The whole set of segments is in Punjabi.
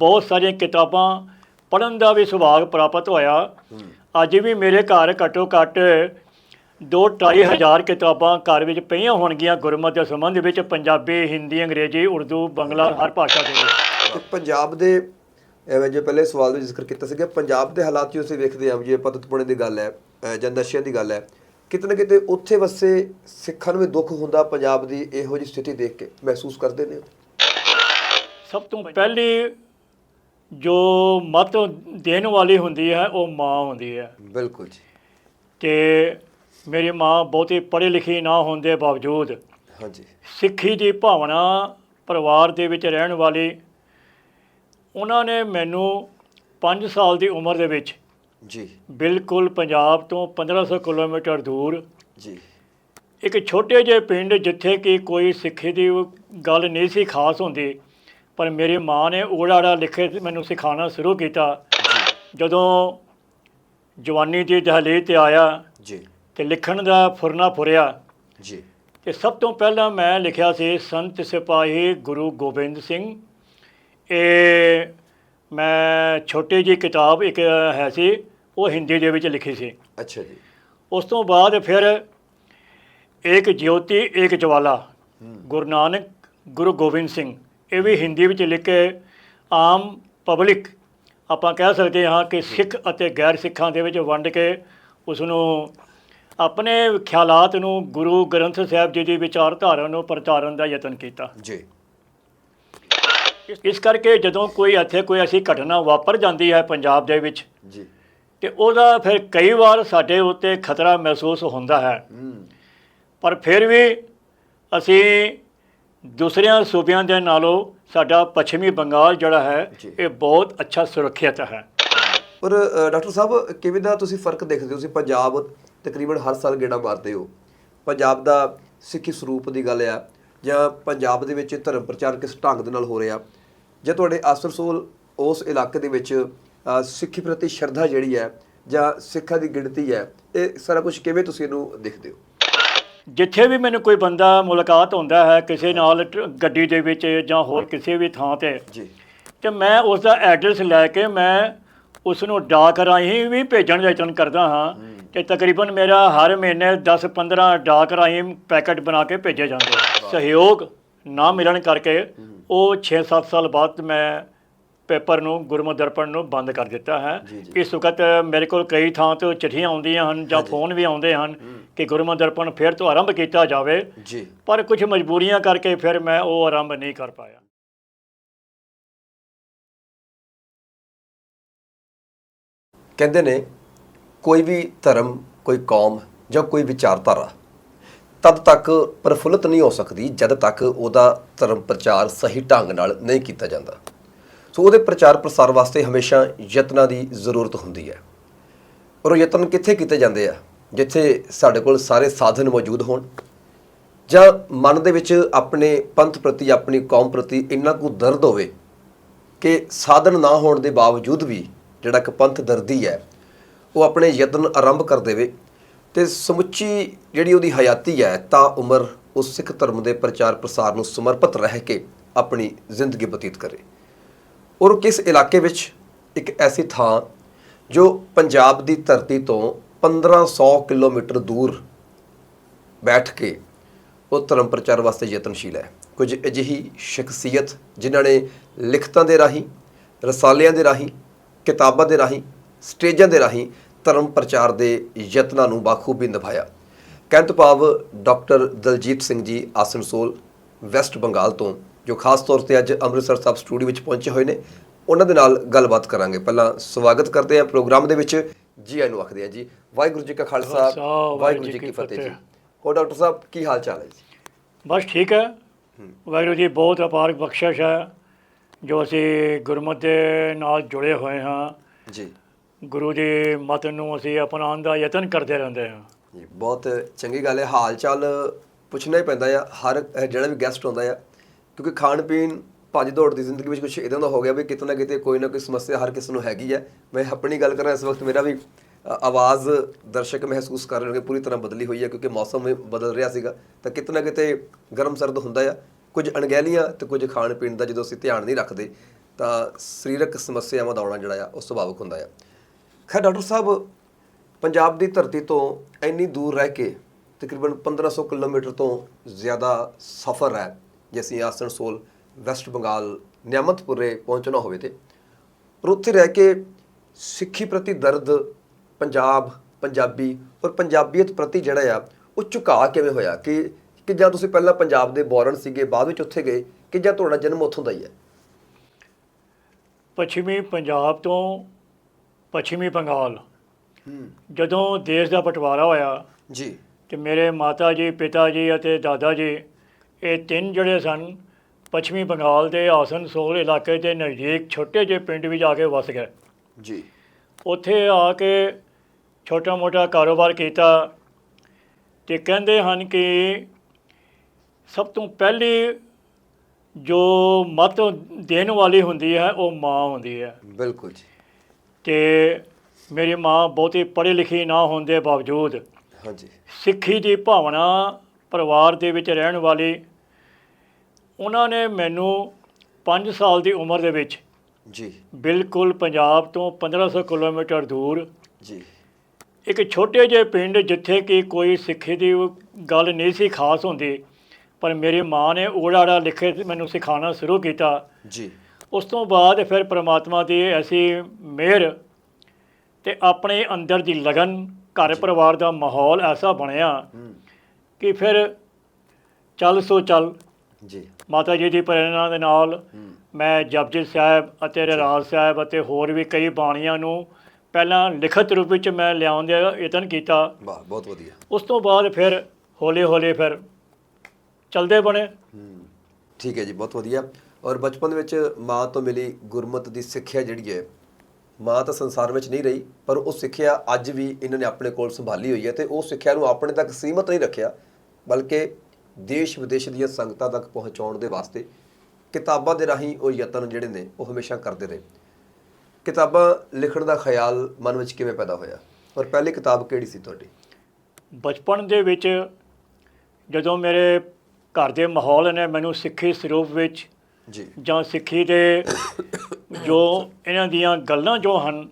ਬਹੁਤ ਸਾਰੀਆਂ ਕਿਤਾਬਾਂ ਪੜ੍ਹਨ ਦਾ ਵੀ ਸੁਭਾਗ ਪ੍ਰਾਪਤ ਹੋਇਆ। ਅੱਜ ਵੀ ਮੇਰੇ ਘਰ ਘੱਟੋ ਘੱਟ ਦੋ ਢਾਈ ਹਜ਼ਾਰ ਕਿਤਾਬਾਂ ਘਰ ਵਿੱਚ ਪਈਆਂ ਹੋਣਗੀਆਂ। ਗੁਰਮਤਿ ਦੇ ਸੰਬੰਧ ਵਿੱਚ ਪੰਜਾਬੀ ਹਿੰਦੀ ਅੰਗਰੇਜ਼ੀ ਉਰਦੂ ਬੰਗਲਾ ਹਰ ਭਾਸ਼ਾ ਦੇ ਵਿੱਚ। ਪੰਜਾਬ ਦੇ ਐਵੇਂ ਜੇ ਪਹਿਲੇ ਸਵਾਲ ਵਿੱਚ ਜ਼ਿਕਰ ਕੀਤਾ ਸੀਗਾ ਪੰਜਾਬ ਦੇ ਹਾਲਾਤ ਜੋ ਅਸੀਂ ਵੇਖਦੇ ਹਾਂ ਜੇ ਪਤਤਪੁਣੇ ਦੀ ਗੱਲ ਹੈ ਜਾਂ ਨਸ਼ਿਆਂ ਦੀ ਗੱਲ ਹੈ ਕਿਤੇ ਨਾ ਕਿਤੇ ਉੱਥੇ ਵਸੇ ਸਿੱਖਾਂ ਨੂੰ ਵੀ ਦੁੱਖ ਹੁੰਦਾ ਪੰਜਾਬ ਦੀ ਇਹੋ ਜਿਹੀ ਸਥਿਤੀ ਦੇਖ ਕੇ। ਮਹਿਸੂਸ ਕਰਦੇ ਨੇ ਸਭ ਤੋਂ ਪਹਿਲੀ ਜੋ ਮਤ ਦੇਣ ਵਾਲੀ ਹੁੰਦੀ ਹੈ ਉਹ ਮਾਂ ਹੁੰਦੀ ਹੈ। ਬਿਲਕੁਲ ਜੀ। ਤੇ ਮੇਰੀ ਮਾਂ ਬਹੁਤੀ ਪੜ੍ਹੀ ਲਿਖੀ ਨਾ ਹੋਣ ਦੇ ਬਾਵਜੂਦ ਹਾਂਜੀ। ਸਿੱਖੀ ਦੀ ਭਾਵਨਾ ਪਰਿਵਾਰ ਦੇ ਵਿੱਚ ਰਹਿਣ ਵਾਲੀ ਉਹਨਾਂ ਨੇ ਮੈਨੂੰ 5 ਸਾਲ ਦੀ ਉਮਰ ਦੇ ਵਿੱਚ ਜੀ। ਬਿਲਕੁਲ ਪੰਜਾਬ ਤੋਂ 1500 ਕਿਲੋਮੀਟਰ ਦੂਰ ਜੀ। ਇੱਕ ਛੋਟੇ ਜਿਹੇ ਪਿੰਡ ਜਿੱਥੇ ਕਿ ਕੋਈ ਸਿੱਖੀ ਦੀ ਗੱਲ ਨਹੀਂ ਸੀ ਖਾਸ ਹੁੰਦੀ ਪਰ ਮੇਰੀ ਮਾਂ ਨੇ ਓੜਾੜਾ ਲਿਖੇ ਮੈਨੂੰ ਸਿਖਾਉਣਾ ਸ਼ੁਰੂ ਕੀਤਾ। ਜਦੋਂ ਜਵਾਨੀ ਦੀ ਦਹਲੀਜ਼ ਤੇ ਆਇਆ ਜੀ। ਤੇ ਲਿਖਣ ਦਾ ਫੁਰਨਾ ਫੁਰਿਆ। ਜੀ। ਤੇ ਸਭ ਤੋਂ ਪਹਿਲਾਂ ਮੈਂ ਲਿਖਿਆ ਸੀ ਸੰਤ ਸਿਪਾਹੀ ਗੁਰੂ ਗੋਬਿੰਦ ਸਿੰਘ। ਇਹ ਮੈਂ ਛੋਟੀ ਜੀ ਕਿਤਾਬ ਇੱਕ ਹੈ ਸੀ ਉਹ ਹਿੰਦੀ ਦੇ ਵਿੱਚ ਲਿਖੀ ਸੀ। ਅੱਛਾ ਜੀ। ਉਸ ਤੋਂ ਬਾਅਦ ਫਿਰ ਇੱਕ ਜਯੋਤੀ ਇੱਕ ਜਵਾਲਾ ਗੁਰੂ ਨਾਨਕ ਗੁਰੂ ਗੋਬਿੰਦ ਸਿੰਘ। ਇਹ ਵੀ ਹਿੰਦੀ ਵਿੱਚ ਲਿਖ ਕੇ ਆਮ ਪਬਲਿਕ ਆਪਾਂ ਕਹਿ ਸਕਦੇ ਹਾਂ ਕਿ ਸਿੱਖ ਅਤੇ ਗੈਰ ਸਿੱਖਾਂ ਦੇ ਵਿੱਚ ਵੰਡ ਕੇ ਉਸ ਨੂੰ ਆਪਣੇ ਖਿਆਲਾਤ ਨੂੰ ਗੁਰੂ ਗ੍ਰੰਥ ਸਾਹਿਬ ਜੀ ਦੀ ਵਿਚਾਰਧਾਰਾ ਨੂੰ ਪ੍ਰਚਾਰਨ ਦਾ ਯਤਨ ਕੀਤਾ। ਜੀ। ਇਸ- ਕਰਕੇ ਜਦੋਂ ਕੋਈ ਇੱਥੇ ਕੋਈ ਐਸੀ ਘਟਨਾ ਵਾਪਰ ਜਾਂਦੀ ਹੈ ਪੰਜਾਬ ਦੇ ਵਿੱਚ ਜੀ। ਤੇ ਉਹਦਾ ਫਿਰ ਕਈ ਵਾਰ ਸਾਡੇ ਉੱਤੇ ਖਤਰਾ ਮਹਿਸੂਸ ਹੁੰਦਾ ਹੈ। ਹੂੰ। ਪਰ ਫਿਰ ਵੀ ਅਸੀਂ ਦੂਸਰਿਆਂ ਸੂਬਿਆਂ ਦੇ ਨਾਲੋਂ ਸਾਡਾ ਪੱਛਮੀ ਬੰਗਾਲ ਜਿਹੜਾ ਹੈ ਜੀ। ਇਹ ਬਹੁਤ ਅੱਛਾ ਸੁਰੱਖਿਅਤ ਹੈ। ਪਰ ਅ, ਡਾਕਟਰ ਸਾਹਿਬ ਕਿਵੇਂ ਦਾ ਤੁਸੀਂ ਫ਼ਰਕ ਦੇਖਦੇ ਹੋ? ਤੁਸੀਂ ਪੰਜਾਬ ਤਕਰੀਬਨ ਹਰ ਸਾਲ ਗੇੜਾ ਮਾਰਦੇ ਹੋ। ਪੰਜਾਬ ਦਾ ਸਿੱਖੀ ਸਰੂਪ ਦੀ ਗੱਲ ਆ ਜਾਂ ਪੰਜਾਬ ਦੇ ਵਿੱਚ ਧਰਮ ਪ੍ਰਚਾਰ ਕਿਸ ਢੰਗ ਦੇ ਨਾਲ ਹੋ ਰਿਹਾ? ਜਾਂ ਤੁਹਾਡੇ ਆਸਰਸੋਲ ਉਸ ਇਲਾਕੇ ਦੇ ਵਿੱਚ ਅ, ਸਿੱਖੀ ਪ੍ਰਤੀ ਸ਼ਰਧਾ ਜਿਹੜੀ ਹੈ ਜਾਂ ਸਿੱਖਾਂ ਦੀ ਗਿਣਤੀ ਹੈ ਇਹ ਸਾਰਾ ਕੁਝ ਕਿਵੇਂ ਤੁਸੀਂ ਇਹਨੂੰ ਦੇਖਦੇ ਹੋ? ਜਿੱਥੇ ਵੀ ਮੈਨੂੰ ਕੋਈ ਬੰਦਾ ਮੁਲਾਕਾਤ ਹੁੰਦਾ ਹੈ ਕਿਸੇ ਨਾਲ ਟ- ਗੱਡੀ ਦੇ ਵਿੱਚ ਜਾਂ ਹੋਰ ਕਿਸੇ ਵੀ ਥਾਂ ਤੇ ਜੀ। ਤੇ ਮੈਂ ਉਸ ਦਾ ਐਡਰੈਸ ਲੈ ਕੇ ਮੈਂ ਉਸ ਨੂੰ ਡਾਕ ਰਾਹੀਂ ਵੀ ਭੇਜਣ ਦਾ ਯਤਨ ਕਰਦਾ ਹਾਂ ਤੇ ਤਕਰੀਬਨ ਮੇਰਾ ਹਰ ਮਹੀਨੇ 10-15 ਡਾਕ ਰਾਹੀਂ ਪੈਕੇਟ ਬਣਾ ਕੇ ਭੇਜੇ ਜਾਂਦੇ ਆ। ਸਹਿਯੋਗ ਨਾ ਮਿਲਣ ਕਰਕੇ ਉਹ 6-7 ਸਾਲ ਬਾਅਦ ਮੈਂ ਪੇਪਰ ਨੂੰ ਗੁਰਮਤਿ ਦਰਪਣ ਨੂੰ ਬੰਦ ਕਰ ਦਿੱਤਾ ਹੈ। ਇਸ ਵਕਤ ਮੇਰੇ ਕੋਲ ਕਈ ਥਾਂ ਤੋਂ ਚਿੱਠੀਆਂ ਆਉਂਦੀਆਂ ਹਨ ਜਾਂ ਫੋਨ ਵੀ ਆਉਂਦੇ ਹਨ ਕਿ ਗੁਰਮਤਿ ਦਰਪਣ ਫਿਰ ਤੋਂ ਆਰੰਭ ਕੀਤਾ ਜਾਵੇ। ਜੀ। ਪਰ ਕੁਝ ਮਜਬੂਰੀਆਂ ਕਰਕੇ ਫਿਰ ਮੈਂ ਉਹ ਆਰੰਭ ਨਹੀਂ ਕਰ ਪਾਇਆ। ਕਹਿੰਦੇ ਨੇ ਕੋਈ ਵੀ ਧਰਮ ਕੋਈ ਕੌਮ ਜਾਂ ਕੋਈ ਵਿਚਾਰਧਾਰਾ ਤਦ ਤੱਕ ਪ੍ਰਫੁੱਲਤ ਨਹੀਂ ਹੋ ਸਕਦੀ ਜਦ ਤੱਕ ਉਹਦਾ ਧਰਮ ਪ੍ਰਚਾਰ ਸਹੀ ਢੰਗ ਨਾਲ ਨਹੀਂ ਕੀਤਾ ਜਾਂਦਾ। ਸੋ ਉਹਦੇ ਪ੍ਰਚਾਰ ਪ੍ਰਸਾਰ ਵਾਸਤੇ ਹਮੇਸ਼ਾ ਯਤਨਾਂ ਦੀ ਜ਼ਰੂਰਤ ਹੁੰਦੀ ਹੈ। ਔਰ ਉਹ ਯਤਨ ਕਿੱਥੇ ਕੀਤੇ ਜਾਂਦੇ ਆ? ਜਿੱਥੇ ਸਾਡੇ ਕੋਲ ਸਾਰੇ ਸਾਧਨ ਮੌਜੂਦ ਹੋਣ। ਜਾਂ ਮਨ ਦੇ ਵਿੱਚ ਆਪਣੇ ਪੰਥ ਪ੍ਰਤੀ, ਆਪਣੀ ਕੌਮ ਪ੍ਰਤੀ ਇੰਨਾ ਕੁ ਦਰਦ ਹੋਵੇ ਕਿ ਸਾਧਨ ਨਾ ਹੋਣ ਦੇ ਬਾਵਜੂਦ ਵੀ ਜਿਹੜਾ ਇੱਕ ਪੰਥ ਦਰਦੀ ਹੈ, ਉਹ ਆਪਣੇ ਯਤਨ ਆਰੰਭ ਕਰ ਦੇਵੇ। ਤੇ ਸਮੁੱਚੀ ਜਿਹੜੀ ਉਹਦੀ ਹਯਾਤੀ ਹੈ, ਤਾਂ ਉਮਰ ਉਸ ਸਿੱਖ ਧਰਮ ਦੇ ਪ੍ਰਚਾਰ ਪ੍ਰਸਾਰ ਨੂੰ ਸਮਰਪਿਤ ਰਹਿ ਕੇ ਆਪਣੀ ਜ਼ਿੰਦਗੀ ਬਤੀਤ ਕਰੇ। ਔਰ ਕਿਸ ਇਲਾਕੇ ਵਿੱਚ ਇੱਕ ਐਸੀ ਥਾਂ ਜੋ ਪੰਜਾਬ ਦੀ ਧਰਤੀ ਤੋਂ 1500 ਕਿਲੋਮੀਟਰ ਦੂਰ ਬੈਠ ਕੇ ਉਹ ਧਰਮ ਪ੍ਰਚਾਰ ਵਾਸਤੇ ਯਤਨਸ਼ੀਲ ਹੈ? ਕੁਝ ਅਜਿਹੀ ਸ਼ਖਸੀਅਤ ਜਿਨ੍ਹਾਂ ਨੇ ਲਿਖਤਾਂ ਦੇ ਰਾਹੀਂ, ਰਸਾਲਿਆਂ ਦੇ ਰਾਹੀਂ, ਕਿਤਾਬਾਂ ਦੇ ਰਾਹੀਂ, ਸਟੇਜਾਂ ਦੇ ਰਾਹੀਂ ਧਰਮ ਪ੍ਰਚਾਰ ਦੇ ਯਤਨਾਂ ਨੂੰ ਬਾਖੂਬੀ ਨਿਭਾਇਆ। ਕਹਿਣ ਤੋਂ ਭਾਵ ਡਾਕਟਰ ਦਲਜੀਤ ਸਿੰਘ ਜੀ ਆਸਨਸੋਲ, ਵੈਸਟ ਬੰਗਾਲ ਤੋਂ ਜੋ ਖਾਸ ਤੌਰ ਤੇ ਅੱਜ ਅੰਮ੍ਰਿਤਸਰ ਸਾਹਿਬ ਸਟੂਡੀਓ ਵਿੱਚ ਪਹੁੰਚੇ ਹੋਏ ਨੇ ਉਹਨਾਂ ਦੇ ਨਾਲ ਗੱਲਬਾਤ ਕਰਾਂਗੇ। ਪਹਿਲਾਂ ਸਵਾਗਤ ਕਰਦੇ ਹਾਂ ਪ੍ਰੋਗਰਾਮ ਦੇ ਵਿੱਚ ਜੀ ਆਇਆਂ ਨੂੰ ਆਖਦੇ ਹਾਂ ਜੀ। ਵਾਹਿਗੁਰੂ ਜੀ ਕਾ ਖਾਲਸਾ ਵਾਹਿਗੁਰੂ ਜੀ ਕੀ ਫਤਿਹ ਜੀ। ਹੋਰ ਡਾਕਟਰ ਸਾਹਿਬ ਕੀ ਹਾਲ ਚਾਲ ਹੈ ਜੀ? ਬਸ ਠੀਕ ਹੈ। ਵਾਹਿਗੁਰੂ ਜੀ ਬਹੁਤ ਅਪਾਰ ਬਖਸ਼ਿਸ਼ ਹੈ ਜੋ ਅਸੀਂ ਗੁਰਮਤਿ ਦੇ ਨਾਲ ਜੁੜੇ ਹੋਏ ਹਾਂ। ਜੀ। ਗੁਰੂ ਦੀ ਮਤ ਨੂੰ ਅਸੀਂ ਅਪਣਾਉਣ ਦਾ ਯਤਨ ਕਰਦੇ ਰਹਿੰਦੇ ਹਾਂ। ਜੀ ਬਹੁਤ ਚੰਗੀ ਗੱਲ ਹੈ। ਹਾਲ ਚਾਲ ਪੁੱਛਣਾ ਹੀ ਪੈਂਦਾ ਆ। ਹਰ ਜਿਹੜਾ ਵੀ ਗੈਸਟ ਆਉਂਦਾ ਆ ਕਿਉਂਕਿ ਖਾਣ ਪੀਣ, ਭੱਜ ਦੌੜ ਦੀ ਜ਼ਿੰਦਗੀ ਵਿੱਚ ਕੁਝ ਇਦਾਂ ਦਾ ਹੋ ਗਿਆ ਵੀ ਕਿਤੇ ਨਾ ਕਿਤੇ ਕੋਈ ਨਾ ਕੋਈ ਸਮੱਸਿਆ ਹਰ ਕਿਸੇ ਨੂੰ ਹੈਗੀ ਹੈ ਮੈਂ ਆਪਣੀ ਗੱਲ ਕਰਾਂ, ਇਸ ਵਕਤ ਮੇਰਾ ਵੀ ਆਵਾਜ਼ ਦਰਸ਼ਕ ਮਹਿਸੂਸ ਕਰ ਰਹੇ ਹੋਣਗੇ ਪੂਰੀ ਤਰ੍ਹਾਂ ਬਦਲੀ ਹੋਈ ਹੈ ਕਿਉਂਕਿ ਮੌਸਮ ਵੀ ਬਦਲ ਰਿਹਾ ਸੀਗਾ। ਤਾਂ ਕਿਤੇ ਨਾ ਕਿਤੇ ਗਰਮ ਸਰਦ ਹੁੰਦਾ ਆ। ਕੁਝ ਅਣਗਹਿਲੀਆਂ ਤੇ ਕੁਝ ਖਾਣ ਪੀਣ ਦਾ ਜਦੋਂ ਅਸੀਂ ਧਿਆਨ ਨਹੀਂ ਰੱਖਦੇ, ਤਾਂ ਸਰੀਰਕ ਸਮੱਸਿਆਵਾਂ ਦਾ ਆਉਣਾ ਜਿਹੜਾ ਆ, ਉਹ ਸੁਭਾਵਿਕ ਹੁੰਦਾ ਆ। ਖੈਰ, ਡਾਕਟਰ ਸਾਹਿਬ, ਪੰਜਾਬ ਦੀ ਧਰਤੀ ਤੋਂ ਇੰਨੀ ਦੂਰ ਰਹਿ ਕੇ ਤਕਰੀਬਨ 1500 ਕਿਲੋਮੀਟਰ ਤੋਂ ਜ਼ਿਆਦਾ ਸਫ਼ਰ ਹੈ। ਜੇ ਅਸੀਂ ਆਸਨਸੋਲ ਵੈਸਟ ਬੰਗਾਲ ਨਿਆਮਤਪੁਰੇ ਪਹੁੰਚਣਾ ਹੋਵੇ ਤੇ ਪਰ ਉੱਥੇ ਰਹਿ ਕੇ ਸਿੱਖੀ ਪ੍ਰਤੀ ਦਰਦ ਪੰਜਾਬ ਪੰਜਾਬੀ ਔਰ ਪੰਜਾਬੀਅਤ ਪ੍ਰਤੀ ਜਿਹੜਾ ਆ ਉਹ ਝੁਕਾਅ ਕਿਵੇਂ ਹੋਇਆ? ਕਿ ਕਿ ਜਾਂ ਤੁਸੀਂ ਪਹਿਲਾਂ ਪੰਜਾਬ ਦੇ ਬੋਰਨ ਸੀਗੇ ਬਾਅਦ ਵਿੱਚ ਉੱਥੇ ਗਏ ਕਿ ਜਾਂ ਤੁਹਾਡਾ ਜਨਮ ਉੱਥੋਂ ਦਾ ਹੀ ਹੈ ਪੱਛਮੀ ਪੰਜਾਬ ਤੋਂ ਪੱਛਮੀ ਬੰਗਾਲ। ਜਦੋਂ ਦੇਸ਼ ਦਾ ਬਟਵਾਰਾ ਹੋਇਆ ਜੀ। ਤੇ ਮੇਰੇ ਮਾਤਾ ਜੀ ਪਿਤਾ ਜੀ ਅਤੇ ਦਾਦਾ ਜੀ ਇਹ ਤਿੰਨ ਜਿਹੜੇ ਸਨ ਪੱਛਮੀ ਬੰਗਾਲ ਦੇ ਆਸਨਸੋਲ ਇਲਾਕੇ ਦੇ ਨਜ਼ਦੀਕ ਛੋਟੇ ਜਿਹੇ ਪਿੰਡ ਵਿੱਚ ਆ ਕੇ ਵਸ ਗਏ। ਜੀ। ਉੱਥੇ ਆ ਕੇ ਛੋਟਾ ਮੋਟਾ ਕਾਰੋਬਾਰ ਕੀਤਾ ਤੇ ਕਹਿੰਦੇ ਹਨ ਕਿ ਸਭ ਤੋਂ ਪਹਿਲੀ ਜੋ ਮਤ ਦੇਣ ਵਾਲੀ ਹੁੰਦੀ ਹੈ ਉਹ ਮਾਂ ਹੁੰਦੀ ਹੈ। ਬਿਲਕੁਲ ਜੀ। ਤੇ ਮੇਰੀ ਮਾਂ ਬਹੁਤੀ ਪੜ੍ਹੀ ਲਿਖੀ ਨਾ ਹੋਣ ਦੇ ਬਾਵਜੂਦ ਹਾਂਜੀ। ਸਿੱਖੀ ਦੀ ਭਾਵਨਾ ਪਰਿਵਾਰ ਦੇ ਵਿੱਚ ਰਹਿਣ ਵਾਲੀ ਉਹਨਾਂ ਨੇ ਮੈਨੂੰ 5 ਸਾਲ ਦੀ ਉਮਰ ਦੇ ਵਿੱਚ ਜੀ। ਬਿਲਕੁਲ ਪੰਜਾਬ ਤੋਂ 1500 ਕਿਲੋਮੀਟਰ ਦੂਰ ਜੀ। ਇੱਕ ਛੋਟੇ ਜਿਹੇ ਪਿੰਡ ਜਿੱਥੇ ਕਿ ਕੋਈ ਸਿੱਖੀ ਦੀ ਗੱਲ ਨਹੀਂ ਸੀ ਖਾਸ ਹੁੰਦੀ ਪਰ ਮੇਰੀ ਮਾਂ ਨੇ ਓੜਾੜਾ ਲਿਖੇ ਮੈਨੂੰ ਸਿਖਾਉਣਾ ਸ਼ੁਰੂ ਕੀਤਾ। ਜੀ। ਉਸ ਤੋਂ ਬਾਅਦ ਫਿਰ ਪ੍ਰਮਾਤਮਾ ਦੀ ਐਸੀ ਮਿਹਰ ਤੇ ਆਪਣੇ ਅੰਦਰ ਦੀ ਲਗਨ ਘਰ ਪਰਿਵਾਰ ਦਾ ਮਾਹੌਲ ਐਸਾ ਬਣਿਆ ਕਿ ਫਿਰ ਚੱਲ ਸੋ ਚੱਲ ਜੀ। ਮਾਤਾ ਜੀ ਦੀ ਪ੍ਰੇਰਣਾ ਦੇ ਨਾਲ ਮੈਂ ਜਪਜੀ ਸਾਹਿਬ ਅਤੇ ਰਹਿਰਾਜ ਸਾਹਿਬ ਅਤੇ ਹੋਰ ਵੀ ਕਈ ਬਾਣੀਆਂ ਨੂੰ ਪਹਿਲਾਂ ਲਿਖਤ ਰੂਪ ਵਿੱਚ ਮੈਂ ਲਿਆਉਣ ਦਾ ਯਤਨ ਕੀਤਾ। ਵਾਹ ਬਹੁਤ ਵਧੀਆ। ਉਸ ਤੋਂ ਬਾਅਦ ਫਿਰ ਹੌਲੀ ਹੌਲੀ ਫਿਰ ਚਲਦੇ ਬਣੇ। ਠੀਕ ਹੈ ਜੀ ਬਹੁਤ ਵਧੀਆ। ਔਰ ਬਚਪਨ ਵਿੱਚ ਮਾਂ ਤੋਂ ਮਿਲੀ ਗੁਰਮਤ ਦੀ ਸਿੱਖਿਆ ਜਿਹੜੀ ਹੈ ਮਾਂ ਤਾਂ ਸੰਸਾਰ ਵਿੱਚ ਨਹੀਂ ਰਹੀ ਪਰ ਉਹ ਸਿੱਖਿਆ ਅੱਜ ਵੀ ਇਹਨਾਂ ਨੇ ਆਪਣੇ ਕੋਲ ਸੰਭਾਲੀ ਹੋਈ ਹੈ ਤੇ ਉਹ ਸਿੱਖਿਆ ਨੂੰ ਆਪਣੇ ਤੱਕ ਸੀਮਤ ਨਹੀਂ ਰੱਖਿਆ ਬਲਕਿ ਦੇਸ਼ ਵਿਦੇਸ਼ ਦੀਆਂ ਸੰਗਤਾਂ ਤੱਕ ਪਹੁੰਚਾਉਣ ਦੇ ਵਾਸਤੇ ਕਿਤਾਬਾਂ ਦੇ ਰਾਹੀਂ ਉਹ ਯਤਨ ਜਿਹੜੇ ਨੇ ਉਹ ਹਮੇਸ਼ਾ ਕਰਦੇ ਰਹੇ। ਕਿਤਾਬਾਂ ਲਿਖਣ ਦਾ ਖਿਆਲ ਮਨ ਵਿੱਚ ਕਿਵੇਂ ਪੈਦਾ ਹੋਇਆ? ਔਰ ਪਹਿਲੀ ਕਿਤਾਬ ਕਿਹੜੀ ਸੀ ਤੁਹਾਡੀ? ਬਚਪਨ ਦੇ ਵਿੱਚ ਜਦੋਂ ਮੇਰੇ ਘਰ ਦੇ ਮਾਹੌਲ ਨੇ ਮੈਨੂੰ ਸਿੱਖੀ ਸਰੂਪ ਵਿੱਚ ਜੀ। ਜਾਂ ਸਿੱਖੀ ਦੇ ਜੋ ਇਹਨਾਂ ਦੀਆਂ ਗੱਲਾਂ ਜੋ ਹਨ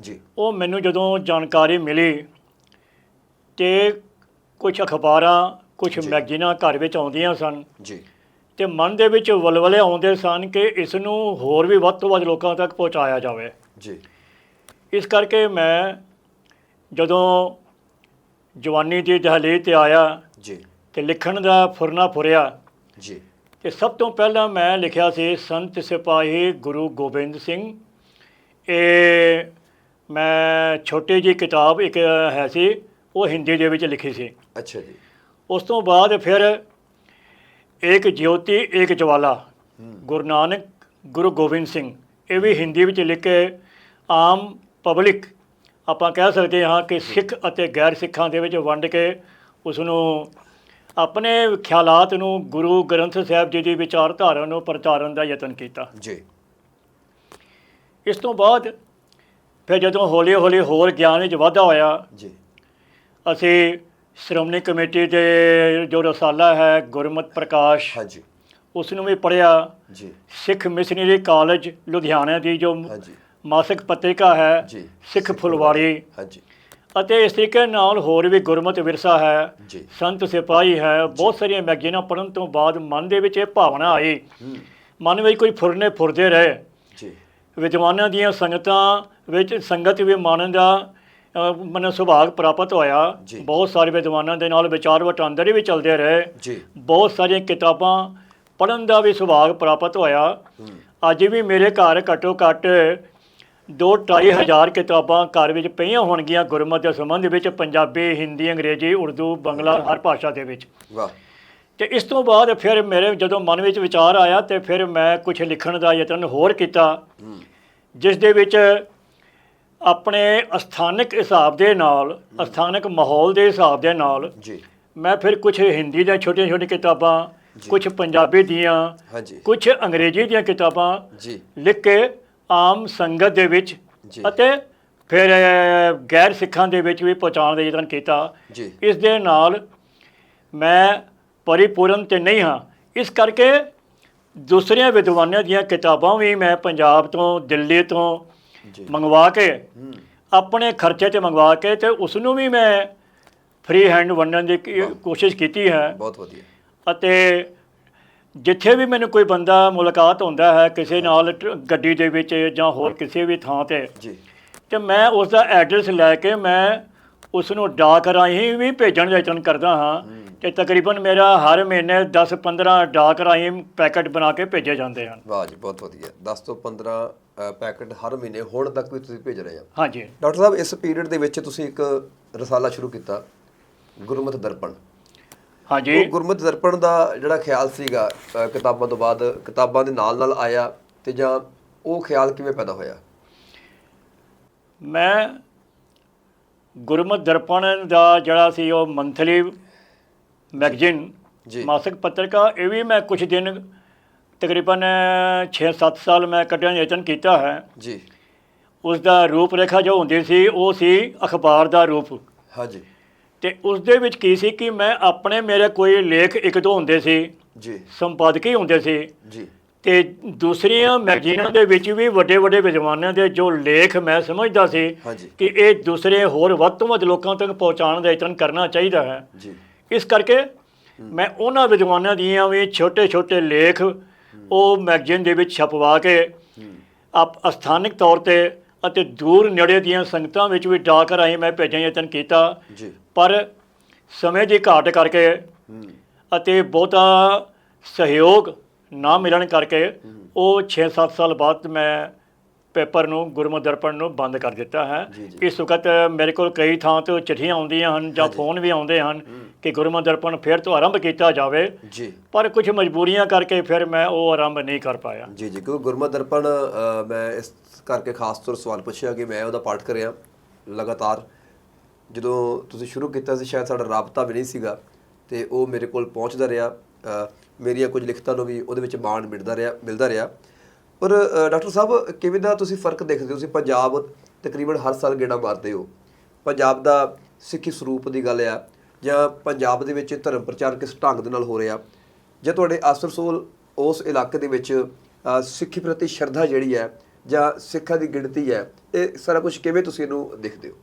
ਜੀ। ਉਹ ਮੈਨੂੰ ਜਦੋਂ ਜਾਣਕਾਰੀ ਮਿਲੀ ਤੇ ਕੁਝ ਅਖਬਾਰਾਂ ਕੁਝ। ਮੈਗਜ਼ੀਨਾਂ ਘਰ ਵਿੱਚ ਆਉਂਦੀਆਂ ਸਨ। ਜੀ। ਤੇ ਮਨ ਦੇ ਵਿੱਚ ਵਲਵਲੇ ਆਉਂਦੇ ਸਨ ਕਿ ਇਸ ਨੂੰ ਹੋਰ ਵੀ ਵੱਧ ਤੋਂ ਵੱਧ ਲੋਕਾਂ ਤੱਕ ਪਹੁੰਚਾਇਆ ਜਾਵੇ। ਜੀ। ਇਸ ਕਰਕੇ ਮੈਂ ਜਦੋਂ ਜਵਾਨੀ ਦੀ ਦਹਲੀਜ਼ ਤੇ ਆਇਆ ਜੀ। ਤੇ ਲਿਖਣ ਦਾ ਫੁਰਨਾ ਫੁਰਿਆ ਜੀ। ਤੇ ਸਭ ਤੋਂ ਪਹਿਲਾਂ ਮੈਂ ਲਿਖਿਆ ਸੀ ਸੰਤ ਸਿਪਾਹੀ ਗੁਰੂ ਗੋਬਿੰਦ ਸਿੰਘ। ਇਹ ਮੈਂ ਛੋਟੀ ਜੀ ਕਿਤਾਬ ਇੱਕ ਹੈ ਸੀ ਉਹ ਹਿੰਦੀ ਦੇ ਵਿੱਚ ਲਿਖੀ ਸੀ। ਅੱਛਾ ਜੀ। ਉਸ ਤੋਂ ਬਾਅਦ ਫਿਰ ਇੱਕ ਜਯੋਤੀ ਇੱਕ ਜਵਾਲਾ। ਗੁਰੂ ਨਾਨਕ ਗੁਰੂ ਗੋਬਿੰਦ ਸਿੰਘ। ਇਹ ਵੀ ਹਿੰਦੀ ਵਿੱਚ ਲਿਖ ਕੇ ਆਮ ਪਬਲਿਕ ਆਪਾਂ ਕਹਿ ਸਕਦੇ ਹਾਂ ਕਿ ਸਿੱਖ ਅਤੇ ਗੈਰ ਸਿੱਖਾਂ ਦੇ ਵਿੱਚ ਵੰਡ ਕੇ ਉਸ ਨੂੰ ਆਪਣੇ ਖਿਆਲਾਤ ਨੂੰ ਗੁਰੂ ਗ੍ਰੰਥ ਸਾਹਿਬ ਜੀ ਦੀ ਵਿਚਾਰਧਾਰਾ ਨੂੰ ਪ੍ਰਚਾਰਨ ਦਾ ਯਤਨ ਕੀਤਾ। ਜੀ। ਇਸ ਤੋਂ ਬਾਅਦ ਫਿਰ ਜਦੋਂ ਹੌਲੀ ਹੌਲੀ ਹੋਰ ਗਿਆਨ ਵਿੱਚ ਵਾਧਾ ਹੋਇਆ ਜੀ। ਅਸੀਂ ਸ਼੍ਰੋਮਣੀ ਕਮੇਟੀ ਦੇ ਜੋ ਰਸਾਲਾ ਹੈ ਗੁਰਮਤ ਪ੍ਰਕਾਸ਼ ਹਾਂਜੀ। ਉਸ ਨੂੰ ਵੀ ਪੜ੍ਹਿਆ। ਜੀ। ਸਿੱਖ ਮਿਸ਼ਨਰੀ ਕਾਲਜ ਲੁਧਿਆਣਾ ਦੀ ਜੋ ਹਾਂਜੀ। ਮਾਸਿਕ ਪੱਤਰਿਕਾ ਹੈ ਜੀ। ਸਿੱਖ ਫੁਲਵਾੜੀ। ਹਾਂਜੀ। ਅਤੇ ਇਸ ਤਰੀਕੇ ਨਾਲ ਹੋਰ ਵੀ ਗੁਰਮਤ ਵਿਰਸਾ ਹੈ ਸੰਤ ਸਿਪਾਹੀ ਹੈ ਬਹੁਤ ਸਾਰੀਆਂ ਮੈਗਜ਼ੀਨਾਂ ਪੜ੍ਹਨ ਤੋਂ ਬਾਅਦ ਮਨ ਦੇ ਵਿੱਚ ਇਹ ਭਾਵਨਾ ਆਈ। ਮਨ ਵਿੱਚ ਕੋਈ ਫੁਰਨੇ ਫੁਰਦੇ ਰਹੇ। ਜੀ। ਵਿਦਵਾਨਾਂ ਦੀਆਂ ਸੰਗਤਾਂ ਵਿੱਚ ਸੰਗਤ ਵੀ ਮਾਨਣ ਦਾ ਮੈਨੂੰ ਸੁਭਾਗ ਪ੍ਰਾਪਤ ਹੋਇਆ। ਬਹੁਤ ਸਾਰੇ ਵਿਦਵਾਨਾਂ ਦੇ ਨਾਲ ਵਿਚਾਰ ਵਟਾਂਦਰੇ ਵੀ ਚੱਲਦੇ ਰਹੇ। ਜੀ। ਬਹੁਤ ਸਾਰੀਆਂ ਕਿਤਾਬਾਂ ਪੜ੍ਹਨ ਦਾ ਵੀ ਸੁਭਾਗ ਪ੍ਰਾਪਤ ਹੋਇਆ। ਅੱਜ ਵੀ ਮੇਰੇ ਘਰ ਘੱਟੋ ਘੱਟ ਦੋ ਢਾਈ ਹਜ਼ਾਰ ਕਿਤਾਬਾਂ ਘਰ ਵਿੱਚ ਪਈਆਂ ਹੋਣਗੀਆਂ ਗੁਰਮਤਿ ਦੇ ਸੰਬੰਧ ਵਿੱਚ ਪੰਜਾਬੀ ਹਿੰਦੀ ਅੰਗਰੇਜ਼ੀ ਉਰਦੂ ਬੰਗਲਾ ਹਰ ਭਾਸ਼ਾ ਦੇ ਵਿੱਚ। ਵਾਹ। ਤੇ ਇਸ ਤੋਂ ਬਾਅਦ ਫਿਰ ਮੇਰੇ ਜਦੋਂ ਮਨ ਵਿੱਚ ਵਿਚਾਰ ਆਇਆ ਤੇ ਫਿਰ ਮੈਂ ਕੁਝ ਲਿਖਣ ਦਾ ਯਤਨ ਹੋਰ ਕੀਤਾ। ਜਿਸ ਦੇ ਵਿੱਚ ਆਪਣੇ ਸਥਾਨਕ ਹਿਸਾਬ ਦੇ ਨਾਲ ਸਥਾਨਕ ਮਾਹੌਲ ਦੇ ਹਿਸਾਬ ਦੇ ਨਾਲ ਜੀ। ਮੈਂ ਫਿਰ ਕੁਝ ਹਿੰਦੀ ਦੀਆਂ ਛੋਟੀਆਂ ਛੋਟੀਆਂ ਕਿਤਾਬਾਂ। ਕੁਝ ਪੰਜਾਬੀ ਦੀਆਂ ਕੁਝ ਅੰਗਰੇਜ਼ੀ ਦੀਆਂ ਕਿਤਾਬਾਂ ਜੀ। ਲਿਖ ਕੇ ਆਮ ਸੰਗਤ ਦੇ ਵਿੱਚ ਅਤੇ ਫਿਰ ਗੈਰ ਸਿੱਖਾਂ ਦੇ ਵਿੱਚ ਵੀ ਪਹੁੰਚਾਉਣ ਦਾ ਯਤਨ ਕੀਤਾ। ਇਸ ਦੇ ਨਾਲ ਮੈਂ ਪਰਿਪੂਰਨ ਤੇ ਨਹੀਂ ਹਾਂ। ਇਸ ਕਰਕੇ ਦੂਸਰੀਆਂ ਵਿਦਵਾਨਾਂ ਦੀਆਂ ਕਿਤਾਬਾਂ ਵੀ ਮੈਂ ਪੰਜਾਬ ਤੋਂ ਦਿੱਲੀ ਤੋਂ ਮੰਗਵਾ ਕੇ ਆਪਣੇ ਖਰਚੇ ਤੇ ਮੰਗਵਾ ਕੇ ਤੇ ਉਸ ਨੂੰ ਵੀ ਮੈਂ ਫ੍ਰੀ ਹੈਂਡ ਵੰਡਣ ਦੀ ਕੋਸ਼ਿਸ਼ ਕੀਤੀ ਹੈ। ਬਹੁਤ ਵਧੀਆ। ਅਤੇ ਜਿੱਥੇ ਵੀ ਮੈਨੂੰ ਕੋਈ ਬੰਦਾ ਮੁਲਾਕਾਤ ਹੁੰਦਾ ਹੈ ਕਿਸੇ ਨਾਲ ਗੱਡੀ ਦੇ ਵਿੱਚ ਜਾਂ ਹੋਰ ਕਿਸੇ ਵੀ ਥਾਂ ਤੇ ਜੀ। ਤੇ ਮੈਂ ਉਸ ਦਾ ਐਡਰੈਸ ਲੈ ਕੇ ਮੈਂ ਉਸ ਨੂੰ ਡਾਕ ਰਾਹੀਂ ਵੀ ਭੇਜਣ ਦਾ ਯਤਨ ਕਰਦਾ ਹਾਂ ਤੇ ਤਕਰੀਬਨ ਮੇਰਾ ਹਰ ਮਹੀਨੇ 10-15 ਡਾਕ ਰਾਹੀਂ ਪੈਕੇਟ ਬਣਾ ਕੇ ਭੇਜੇ ਜਾਂਦੇ ਹਨ। ਵਾਹ ਜੀ ਬਹੁਤ ਵਧੀਆ। 10 ਤੋਂ 15 ਅ, ਪੈਕੇਟ ਹਰ ਮਹੀਨੇ ਹੁਣ ਤੱਕ ਵੀ ਤੁਸੀਂ ਭੇਜ ਰਹੇ ਆ। ਹਾਂਜੀ। ਡਾਕਟਰ ਸਾਹਿਬ ਇਸ ਪੀਰੀਅਡ ਦੇ ਵਿੱਚ ਤੁਸੀਂ ਇੱਕ ਰਸਾਲਾ ਸ਼ੁਰੂ ਕੀਤਾ ਗੁਰਮਤਿ ਦਰਪਣ। ਹਾਂਜੀ। ਉਹ ਗੁਰਮਤਿ ਦਰਪਣ ਦਾ ਜਿਹੜਾ ਖਿਆਲ ਸੀਗਾ ਕਿਤਾਬਾਂ ਤੋਂ ਬਾਅਦ ਕਿਤਾਬਾਂ ਦੇ ਨਾਲ ਨਾਲ ਆਇਆ ਤੇ ਜਾਂ ਉਹ ਖਿਆਲ ਕਿਵੇਂ ਪੈਦਾ ਹੋਇਆ? ਮੈਂ ਗੁਰਮਤਿ ਦਰਪਣ ਦਾ ਜਿਹੜਾ ਸੀ ਉਹ ਮੰਥਲੀ ਮੈਗਜ਼ੀਨ ਜੀ। ਮਾਸਿਕ ਪੱਤਰਕਾ ਇਹ ਵੀ ਮੈਂ ਕੁਝ ਦਿਨ ਤਕਰੀਬਨ 6-7 ਸਾਲ ਮੈਂ ਯਤਨ ਕੀਤਾ ਹੈ। ਜੀ। ਉਸ ਦਾ ਰੂਪ ਰੇਖਾ ਜੋ ਹੁੰਦੀ ਸੀ ਉਹ ਸੀ ਅਖਬਾਰ ਦਾ ਰੂਪ। ਹਾਂਜੀ। ਤੇ ਉਸ ਦੇ ਵਿੱਚ ਕੀ ਸੀ ਕਿ ਮੈਂ ਆਪਣੇ ਮੇਰੇ ਕੋਈ ਲੇਖ ਇੱਕ ਦੋ ਹੁੰਦੇ ਸੀ ਜੀ। ਸੰਪਾਦਕੀ ਹੁੰਦੇ ਸੀ। ਜੀ। ਤੇ ਦੂਸਰੀਆਂ ਮੈਗਜ਼ੀਨਾਂ ਦੇ ਵਿੱਚ ਵੀ ਵੱਡੇ ਵੱਡੇ ਵਿਦਵਾਨਾਂ ਦੇ ਜੋ ਲੇਖ ਮੈਂ ਸਮਝਦਾ ਸੀ ਕਿ ਇਹ ਦੂਸਰੇ ਹੋਰ ਵੱਧ ਤੋਂ ਵੱਧ ਲੋਕਾਂ ਤੱਕ ਪਹੁੰਚਾਉਣ ਦਾ ਯਤਨ ਕਰਨਾ ਚਾਹੀਦਾ ਹੈ। ਜੀ। ਇਸ ਕਰਕੇ ਮੈਂ ਉਹਨਾਂ ਵਿਦਵਾਨਾਂ ਦੀਆਂ ਵੀ ਛੋਟੇ ਛੋਟੇ ਲੇਖ ਉਹ ਮੈਗਜ਼ੀਨ ਦੇ ਵਿੱਚ ਛਪਵਾ ਕੇ ਆਪ ਸਥਾਨਕ ਤੌਰ ਤੇ ਅਤੇ ਦੂਰ ਨੇੜੇ ਦੀਆਂ ਸੰਗਤਾਂ ਵਿੱਚ ਵੀ ਡਾਕ ਰਾਹੀਂ ਮੈਂ ਭੇਜਣ ਯਤਨ ਕੀਤਾ। ਜੀ। ਪਰ ਸਮੇਂ ਦੀ ਘਾਟ ਕਰਕੇ ਅਤੇ ਬਹੁਤਾ ਸਹਿਯੋਗ ਨਾ ਮਿਲਣ ਕਰਕੇ ਉਹ 6-7 ਸਾਲ ਬਾਅਦ ਮੈਂ ਪੇਪਰ ਨੂੰ ਗੁਰਮਤਿ ਦਰਪਣ ਨੂੰ ਬੰਦ ਕਰ ਦਿੱਤਾ ਹੈ। ਇਸ ਵਕਤ ਮੇਰੇ ਕੋਲ ਕਈ ਥਾਂ ਤੋਂ ਚਿੱਠੀਆਂ ਆਉਂਦੀਆਂ ਹਨ ਜਾਂ ਫੋਨ ਵੀ ਆਉਂਦੇ ਹਨ ਕਿ ਗੁਰਮਤਿ ਦਰਪਣ ਫਿਰ ਤੋਂ ਆਰੰਭ ਕੀਤਾ ਜਾਵੇ। ਜੀ। ਪਰ ਕੁਝ ਮਜਬੂਰੀਆਂ ਕਰਕੇ ਫਿਰ ਮੈਂ ਉਹ ਆਰੰਭ ਨਹੀਂ ਕਰ ਪਾਇਆ। ਜੀ ਜੀ ਕਿਉਂਕਿ ਗੁਰਮਤਿ ਦਰਪਣ ਮੈਂ ਇਸ ਕਰਕੇ ਖਾਸ ਤੌਰ ਸਵਾਲ ਪੁੱਛਿਆ ਕਿ ਮੈਂ ਉਹਦਾ ਪਾਠ ਕਰਿਆ ਲਗਾਤਾਰ। ਜਦੋਂ ਤੁਸੀਂ ਸ਼ੁਰੂ ਕੀਤਾ ਸੀ ਸ਼ਾਇਦ ਸਾਡਾ ਰਾਬਤਾ ਵੀ ਨਹੀਂ ਸੀਗਾ ਤੇ ਉਹ ਮੇਰੇ ਕੋਲ ਪਹੁੰਚਦਾ ਰਿਹਾ। ਮੇਰੀਆਂ ਕੁਝ ਲਿਖਤਾਂ ਨੂੰ ਵੀ ਉਹਦੇ ਵਿੱਚ ਮਾਣ ਮਿਲਦਾ ਰਿਹਾ ਮਿਲਦਾ ਰਿਹਾ। ਪਰ ਡਾਕਟਰ ਸਾਹਿਬ ਕਿਵੇਂ ਦਾ ਤੁਸੀਂ ਫ਼ਰਕ ਦੇਖਦੇ ਹੋ? ਤੁਸੀਂ ਪੰਜਾਬ ਤਕਰੀਬਨ ਹਰ ਸਾਲ ਗੇੜਾ ਮਾਰਦੇ ਹੋ। ਪੰਜਾਬ ਦਾ ਸਿੱਖੀ ਸਰੂਪ ਦੀ ਗੱਲ ਆ ਜਾਂ ਪੰਜਾਬ ਦੇ ਵਿੱਚ ਧਰਮ ਪ੍ਰਚਾਰ ਕਿਸ ਢੰਗ ਦੇ ਨਾਲ ਹੋ ਰਿਹਾ? ਜੇ ਤੁਹਾਡੇ ਆਸਰ ਸੋਲ ਉਸ ਇਲਾਕੇ ਦੇ ਵਿੱਚ ਸਿੱਖੀ ਪ੍ਰਤੀ ਸ਼ਰਧਾ ਜਿਹੜੀ ਹੈ ਜਾਂ ਸਿੱਖਾਂ ਦੀ ਗਿਣਤੀ ਹੈ ਇਹ ਸਾਰਾ ਕੁਝ ਕਿਵੇਂ ਤੁਸੀਂ ਇਹਨੂੰ ਦੇਖਦੇ ਹੋ?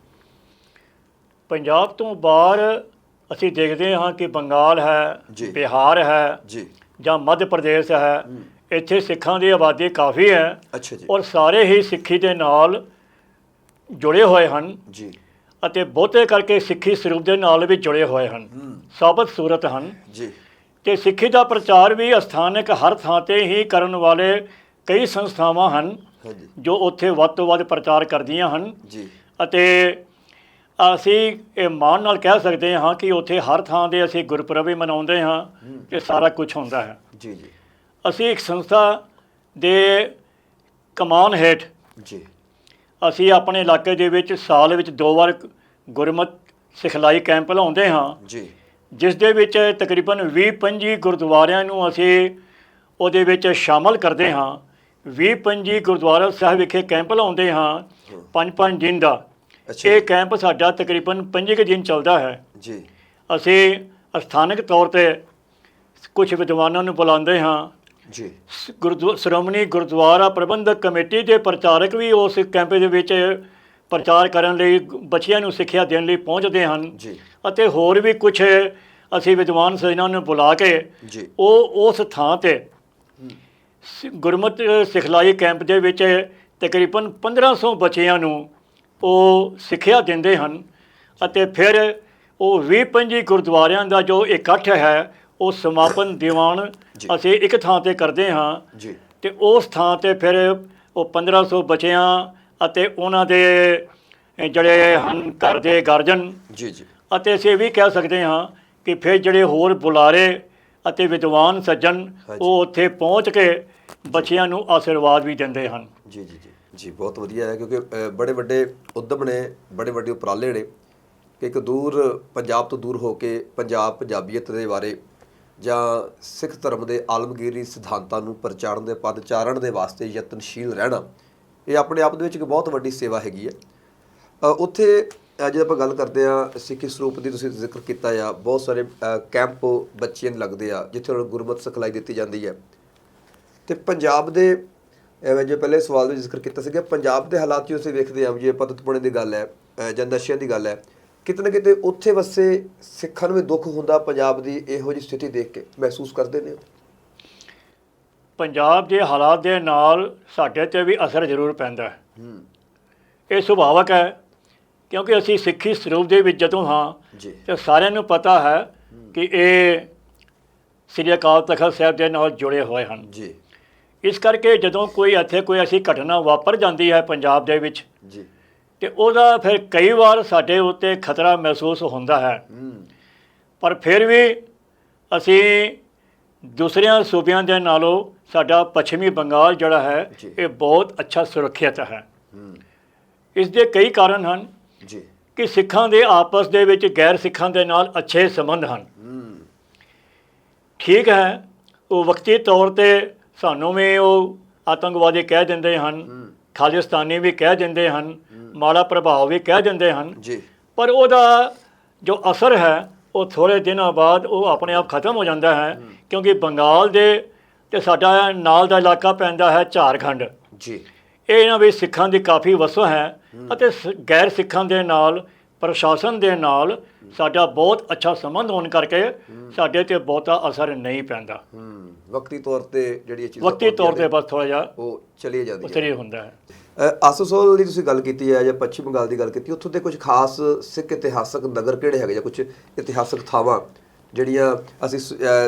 ਪੰਜਾਬ ਤੋਂ ਬਾਹਰ ਅਸੀਂ ਦੇਖਦੇ ਹਾਂ ਕਿ ਬੰਗਾਲ ਹੈ। ਬਿਹਾਰ ਹੈ ਜੀ। ਜਾਂ ਮੱਧ ਪ੍ਰਦੇਸ਼ ਹੈ। ਇੱਥੇ ਸਿੱਖਾਂ ਦੀ ਆਬਾਦੀ ਕਾਫੀ ਹੈ ਅੱਛਾ ਜੀ। ਔਰ ਸਾਰੇ ਹੀ ਸਿੱਖੀ ਦੇ ਨਾਲ ਜੁੜੇ ਹੋਏ ਹਨ ਜੀ। ਅਤੇ ਬਹੁਤੇ ਕਰਕੇ ਸਿੱਖੀ ਸਰੂਪ ਦੇ ਨਾਲ ਵੀ ਜੁੜੇ ਹੋਏ ਹਨ। ਸਾਬਤ ਸੂਰਤ ਹਨ। ਜੀ। ਤੇ ਸਿੱਖੀ ਦਾ ਪ੍ਰਚਾਰ ਵੀ ਸਥਾਨਕ ਹਰ ਥਾਂ ਤੇ ਹੀ ਕਰਨ ਵਾਲੇ ਕਈ ਸੰਸਥਾਵਾਂ ਹਨ ਜੋ। ਉੱਥੇ ਵੱਧ ਤੋਂ ਵੱਧ ਪ੍ਰਚਾਰ ਕਰਦੀਆਂ ਹਨ। ਜੀ। ਅਤੇ ਅਸੀਂ ਇਹ ਮਾਣ ਨਾਲ ਕਹਿ ਸਕਦੇ ਹਾਂ ਕਿ ਉੱਥੇ ਹਰ ਥਾਂ ਦੇ ਅਸੀਂ ਗੁਰਪੁਰਬ ਵੀ ਮਨਾਉਂਦੇ ਹਾਂ ਤੇ ਸਾਰਾ ਕੁਝ ਹੁੰਦਾ ਹੈ। ਜੀ ਜੀ। ਅਸੀਂ ਇੱਕ ਸੰਸਥਾ ਦੇ ਕਮਾਨ ਹੇਠ ਜੀ। ਅਸੀਂ ਆਪਣੇ ਇਲਾਕੇ ਦੇ ਵਿੱਚ ਸਾਲ ਵਿੱਚ ਦੋ ਵਾਰ ਗੁਰਮਤ ਸਿਖਲਾਈ ਕੈਂਪ ਲਾਉਂਦੇ ਹਾਂ। ਜੀ। ਜਿਸ ਦੇ ਵਿੱਚ ਤਕਰੀਬਨ 20-25 ਗੁਰਦੁਆਰਿਆਂ ਨੂੰ ਅਸੀਂ ਉਹਦੇ ਵਿੱਚ ਸ਼ਾਮਲ ਕਰਦੇ ਹਾਂ। 20-25 ਗੁਰਦੁਆਰਾ ਸਾਹਿਬ ਵਿਖੇ ਕੈਂਪ ਲਾਉਂਦੇ ਹਾਂ। 5-5 ਦਿਨ ਦਾ। ਇਹ ਕੈਂਪ ਸਾਡਾ ਤਕਰੀਬਨ 5 ਕੁ ਦਿਨ ਚੱਲਦਾ ਹੈ। ਜੀ। ਅਸੀਂ ਸਥਾਨਕ ਤੌਰ ਤੇ ਕੁਝ ਵਿਦਵਾਨਾਂ ਨੂੰ ਬੁਲਾਉਂਦੇ ਹਾਂ। ਜੀ। ਸ- ਗੁਰਦੁ ਸ਼੍ਰੋਮਣੀ ਗੁਰਦੁਆਰਾ ਪ੍ਰਬੰਧਕ ਕਮੇਟੀ ਦੇ ਪ੍ਰਚਾਰਕ ਵੀ ਉਸ ਕੈਂਪ ਦੇ ਵਿੱਚ ਪ੍ਰਚਾਰ ਕਰਨ ਲਈ ਬੱਚਿਆਂ ਨੂੰ ਸਿੱਖਿਆ ਦੇਣ ਲਈ ਪਹੁੰਚਦੇ ਹਨ। ਜੀ। ਅਤੇ ਹੋਰ ਵੀ ਕੁਝ ਅਸੀਂ ਵਿਦਵਾਨ ਸਜਣਾ ਨੂੰ ਬੁਲਾ ਕੇ ਜੀ। ਉਹ ਉਸ ਥਾਂ ਤੇ ਗੁਰਮਤਿ ਸਿਖਲਾਈ ਕੈਂਪ ਦੇ ਵਿੱਚ ਤਕਰੀਬਨ 1500 ਬੱਚਿਆਂ ਨੂੰ ਉਹ ਸਿੱਖਿਆ ਦਿੰਦੇ ਹਨ। ਅਤੇ ਫਿਰ ਉਹ 20-25 ਗੁਰਦੁਆਰਿਆਂ ਦਾ ਜੋ ਇਕੱਠ ਹੈ ਉਹ ਸਮਾਪਨ ਦੀਵਾਨ। ਅਸੀਂ ਇੱਕ ਥਾਂ ਤੇ ਕਰਦੇ ਹਾਂ। ਜੀ। ਤੇ ਉਸ ਥਾਂ ਤੇ ਫਿਰ ਉਹ 1500 ਬੱਚਿਆਂ ਅਤੇ ਉਹਨਾਂ ਦੇ ਜਿਹੜੇ ਹਨ ਘਰ ਦੇ ਗਾਰਜਨ ਜੀ ਜੀ। ਅਤੇ ਅਸੀਂ ਇਹ ਵੀ ਕਹਿ ਸਕਦੇ ਹਾਂ ਕਿ ਫਿਰ ਜਿਹੜੇ ਹੋਰ ਬੁਲਾਰੇ ਅਤੇ ਵਿਦਵਾਨ ਸੱਜਣ। ਉਹ ਉੱਥੇ ਪਹੁੰਚ ਕੇ ਬੱਚਿਆਂ ਨੂੰ ਆਸ਼ੀਰਵਾਦ ਵੀ ਦਿੰਦੇ ਹਨ। ਜੀ ਜੀ ਜੀ। ਜੀ ਬਹੁਤ ਵਧੀਆ ਹੈ ਕਿਉਂਕਿ ਬੜੇ ਵੱਡੇ ਉਦਮ ਨੇ ਬੜੇ ਵੱਡੇ ਉਪਰਾਲੇ ਨੇ ਕਿ ਇੱਕ ਦੂਰ ਪੰਜਾਬ ਤੋਂ ਦੂਰ ਹੋ ਕੇ ਪੰਜਾਬ ਪੰਜਾਬੀਅਤ ਦੇ ਬਾਰੇ ਜਾਂ ਸਿੱਖ ਧਰਮ ਦੇ ਆਲਮਗੀਰੀ ਸਿਧਾਂਤਾਂ ਨੂੰ ਪ੍ਰਚਾਰਨ ਦੇ ਪਦਚਾਰਣ ਦੇ ਵਾਸਤੇ ਯਤਨਸ਼ੀਲ ਰਹਿਣਾ ਇਹ ਆਪਣੇ ਆਪ ਦੇ ਵਿੱਚ ਇੱਕ ਬਹੁਤ ਵੱਡੀ ਸੇਵਾ ਹੈਗੀ ਹੈ। ਉੱਥੇ ਅ, ਆਪਾਂ ਗੱਲ ਕਰਦੇ ਆ ਸਿੱਖੀ ਸਰੂਪ ਦੀ ਤੁਸੀਂ ਜ਼ਿਕਰ ਕੀਤਾ ਆ ਬਹੁਤ ਸਾਰੇ ਕੈਂਪ ਬੱਚਿਆਂ ਨੂੰ ਲੱਗਦੇ ਆ ਜਿੱਥੇ ਉਹਨਾਂ ਨੂੰ ਗੁਰਮਤਿ ਸਿਖਲਾਈ ਦਿੱਤੀ ਜਾਂਦੀ ਹੈ। ਤੇ ਪੰਜਾਬ ਦੇ ਐਵੇਂ ਜੇ ਪਹਿਲੇ ਸਵਾਲ ਵਿੱਚ ਜ਼ਿਕਰ ਕੀਤਾ ਸੀਗਾ ਪੰਜਾਬ ਦੇ ਹਾਲਾਤ ਜੋ ਅਸੀਂ ਵੇਖਦੇ ਹਾਂ ਜੇ ਪਤਤਪੁਣੇ ਦੀ ਗੱਲ ਹੈ ਜਾਂ ਨਸ਼ਿਆਂ ਦੀ ਗੱਲ ਹੈ ਕਿਤੇ ਨਾ ਕਿਤੇ ਉੱਥੇ ਵਸੇ ਸਿੱਖਾਂ ਨੂੰ ਵੀ ਦੁੱਖ ਹੁੰਦਾ ਪੰਜਾਬ ਦੀ ਇਹੋ ਜਿਹੀ ਸਥਿਤੀ ਦੇਖ ਕੇ ਮਹਿਸੂਸ ਕਰਦੇ ਨੇ। ਪੰਜਾਬ ਦੇ ਹਾਲਾਤ ਦੇ ਨਾਲ ਸਾਡੇ ਤੇ ਵੀ ਅਸਰ ਜ਼ਰੂਰ ਪੈਂਦਾ ਹੈ। ਹੂੰ। ਇਹ ਸੁਭਾਵਕ ਹੈ ਕਿਉਂਕਿ ਅਸੀਂ ਸਿੱਖੀ ਸਰੂਪ ਦੇ ਵਿੱਚ ਜਦੋਂ ਹਾਂ ਜੀ। ਤੇ ਸਾਰਿਆਂ ਨੂੰ ਪਤਾ ਹੈ ਕਿ ਇਹ ਸ੍ਰੀ ਅਕਾਲ ਤਖਤ ਸਾਹਿਬ ਦੇ ਨਾਲ ਜੁੜੇ ਹੋਏ ਹਨ। ਜੀ। ਇਸ ਕਰਕੇ ਜਦੋਂ ਕੋਈ ਇੱਥੇ ਕੋਈ ਐਸੀ ਘਟਨਾ ਵਾਪਰ ਜਾਂਦੀ ਹੈ ਪੰਜਾਬ ਦੇ ਵਿੱਚ ਜੀ। ਤੇ ਉਹਦਾ ਫਿਰ ਕਈ ਵਾਰ ਸਾਡੇ ਉੱਤੇ ਖਤਰਾ ਮਹਿਸੂਸ ਹੁੰਦਾ ਹੈ। ਪਰ ਫਿਰ ਵੀ ਅਸੀਂ ਦੂਸਰਿਆਂ ਸੂਬਿਆਂ ਦੇ ਨਾਲੋਂ ਸਾਡਾ ਪੱਛਮੀ ਬੰਗਾਲ ਜਿਹੜਾ ਹੈ। ਇਹ ਬਹੁਤ ਅੱਛਾ ਸੁਰੱਖਿਅਤ ਹੈ। ਇਸ ਦੇ ਕਈ ਕਾਰਨ ਹਨ ਜੀ। ਕਿ ਸਿੱਖਾਂ ਦੇ ਆਪਸ ਦੇ ਵਿੱਚ ਗੈਰ ਸਿੱਖਾਂ ਦੇ ਨਾਲ ਅੱਛੇ ਸੰਬੰਧ ਹਨ। ਠੀਕ ਹੈ ਉਹ ਵਕਤੀ ਤੌਰ ਤੇ ਸਾਨੂੰ ਵੀ ਉਹ ਆਤੰਕਵਾਦੀ ਕਹਿ ਦਿੰਦੇ ਹਨ ਖਾਲਿਸਤਾਨੀ ਵੀ ਕਹਿ ਦਿੰਦੇ ਹਨ ਮਾੜਾ ਪ੍ਰਭਾਵ ਵੀ ਕਹਿ ਦਿੰਦੇ ਹਨ। ਜੀ। ਪਰ ਉਹਦਾ ਜੋ ਅਸਰ ਹੈ ਉਹ ਥੋੜੇ ਦਿਨਾਂ ਬਾਅਦ ਉਹ ਆਪਣੇ ਆਪ ਖਤਮ ਹੋ ਜਾਂਦਾ ਹੈ। ਕਿਉਂਕਿ ਬੰਗਾਲ ਦੇ ਤੇ ਸਾਡਾ ਨਾਲ ਦਾ ਇਲਾਕਾ ਪੈਂਦਾ ਹੈ ਝਾਰਖੰਡ। ਜੀ। ਇਹ ਇਹਨਾਂ ਵਿੱਚ ਸਿੱਖਾਂ ਦੀ ਕਾਫੀ ਵਸੋਂ ਹੈ ਅਤੇ ਗੈਰ ਸਿੱਖਾਂ ਦੇ ਨਾਲ ਪ੍ਰਸ਼ਾਸਨ ਦੇ ਨਾਲ ਸਾਡਾ ਬਹੁਤ ਅੱਛਾ ਸੰਬੰਧ ਹੋਣ ਕਰਕੇ ਸਾਡੇ ਤੇ ਬਹੁਤਾ ਅਸਰ ਨਹੀਂ ਪੈਂਦਾ। ਹੂੰ। ਵਕਤੀ ਤੌਰ ਤੇ ਜਿਹੜੀ ਇਹ ਚੀਜ਼ਾਂ ਵਕਤੀ ਤੌਰ ਤੇ ਬਸ ਥੋੜਾ ਜਿਹਾ ਉਹ ਚਲੀ ਜਾਂਦੀਆਂ ਉਤਰੀ ਹੁੰਦਾ ਹੈ। ਆਸੋਸੋਲ ਦੀ ਤੁਸੀਂ ਗੱਲ ਕੀਤੀ ਹੈ ਜਾਂ ਪੱਛਮੀ ਬੰਗਾਲ ਦੀ ਗੱਲ ਕੀਤੀ ਉੱਥੋਂ ਦੇ ਕੁਝ ਖਾਸ ਸਿੱਖ ਇਤਿਹਾਸਕ ਨਗਰ ਕਿਹੜੇ ਹੈਗੇ ਜਾਂ ਕੁਝ ਇਤਿਹਾਸਕ ਥਾਵਾਂ ਜਿਹੜੀਆਂ ਅਸੀਂ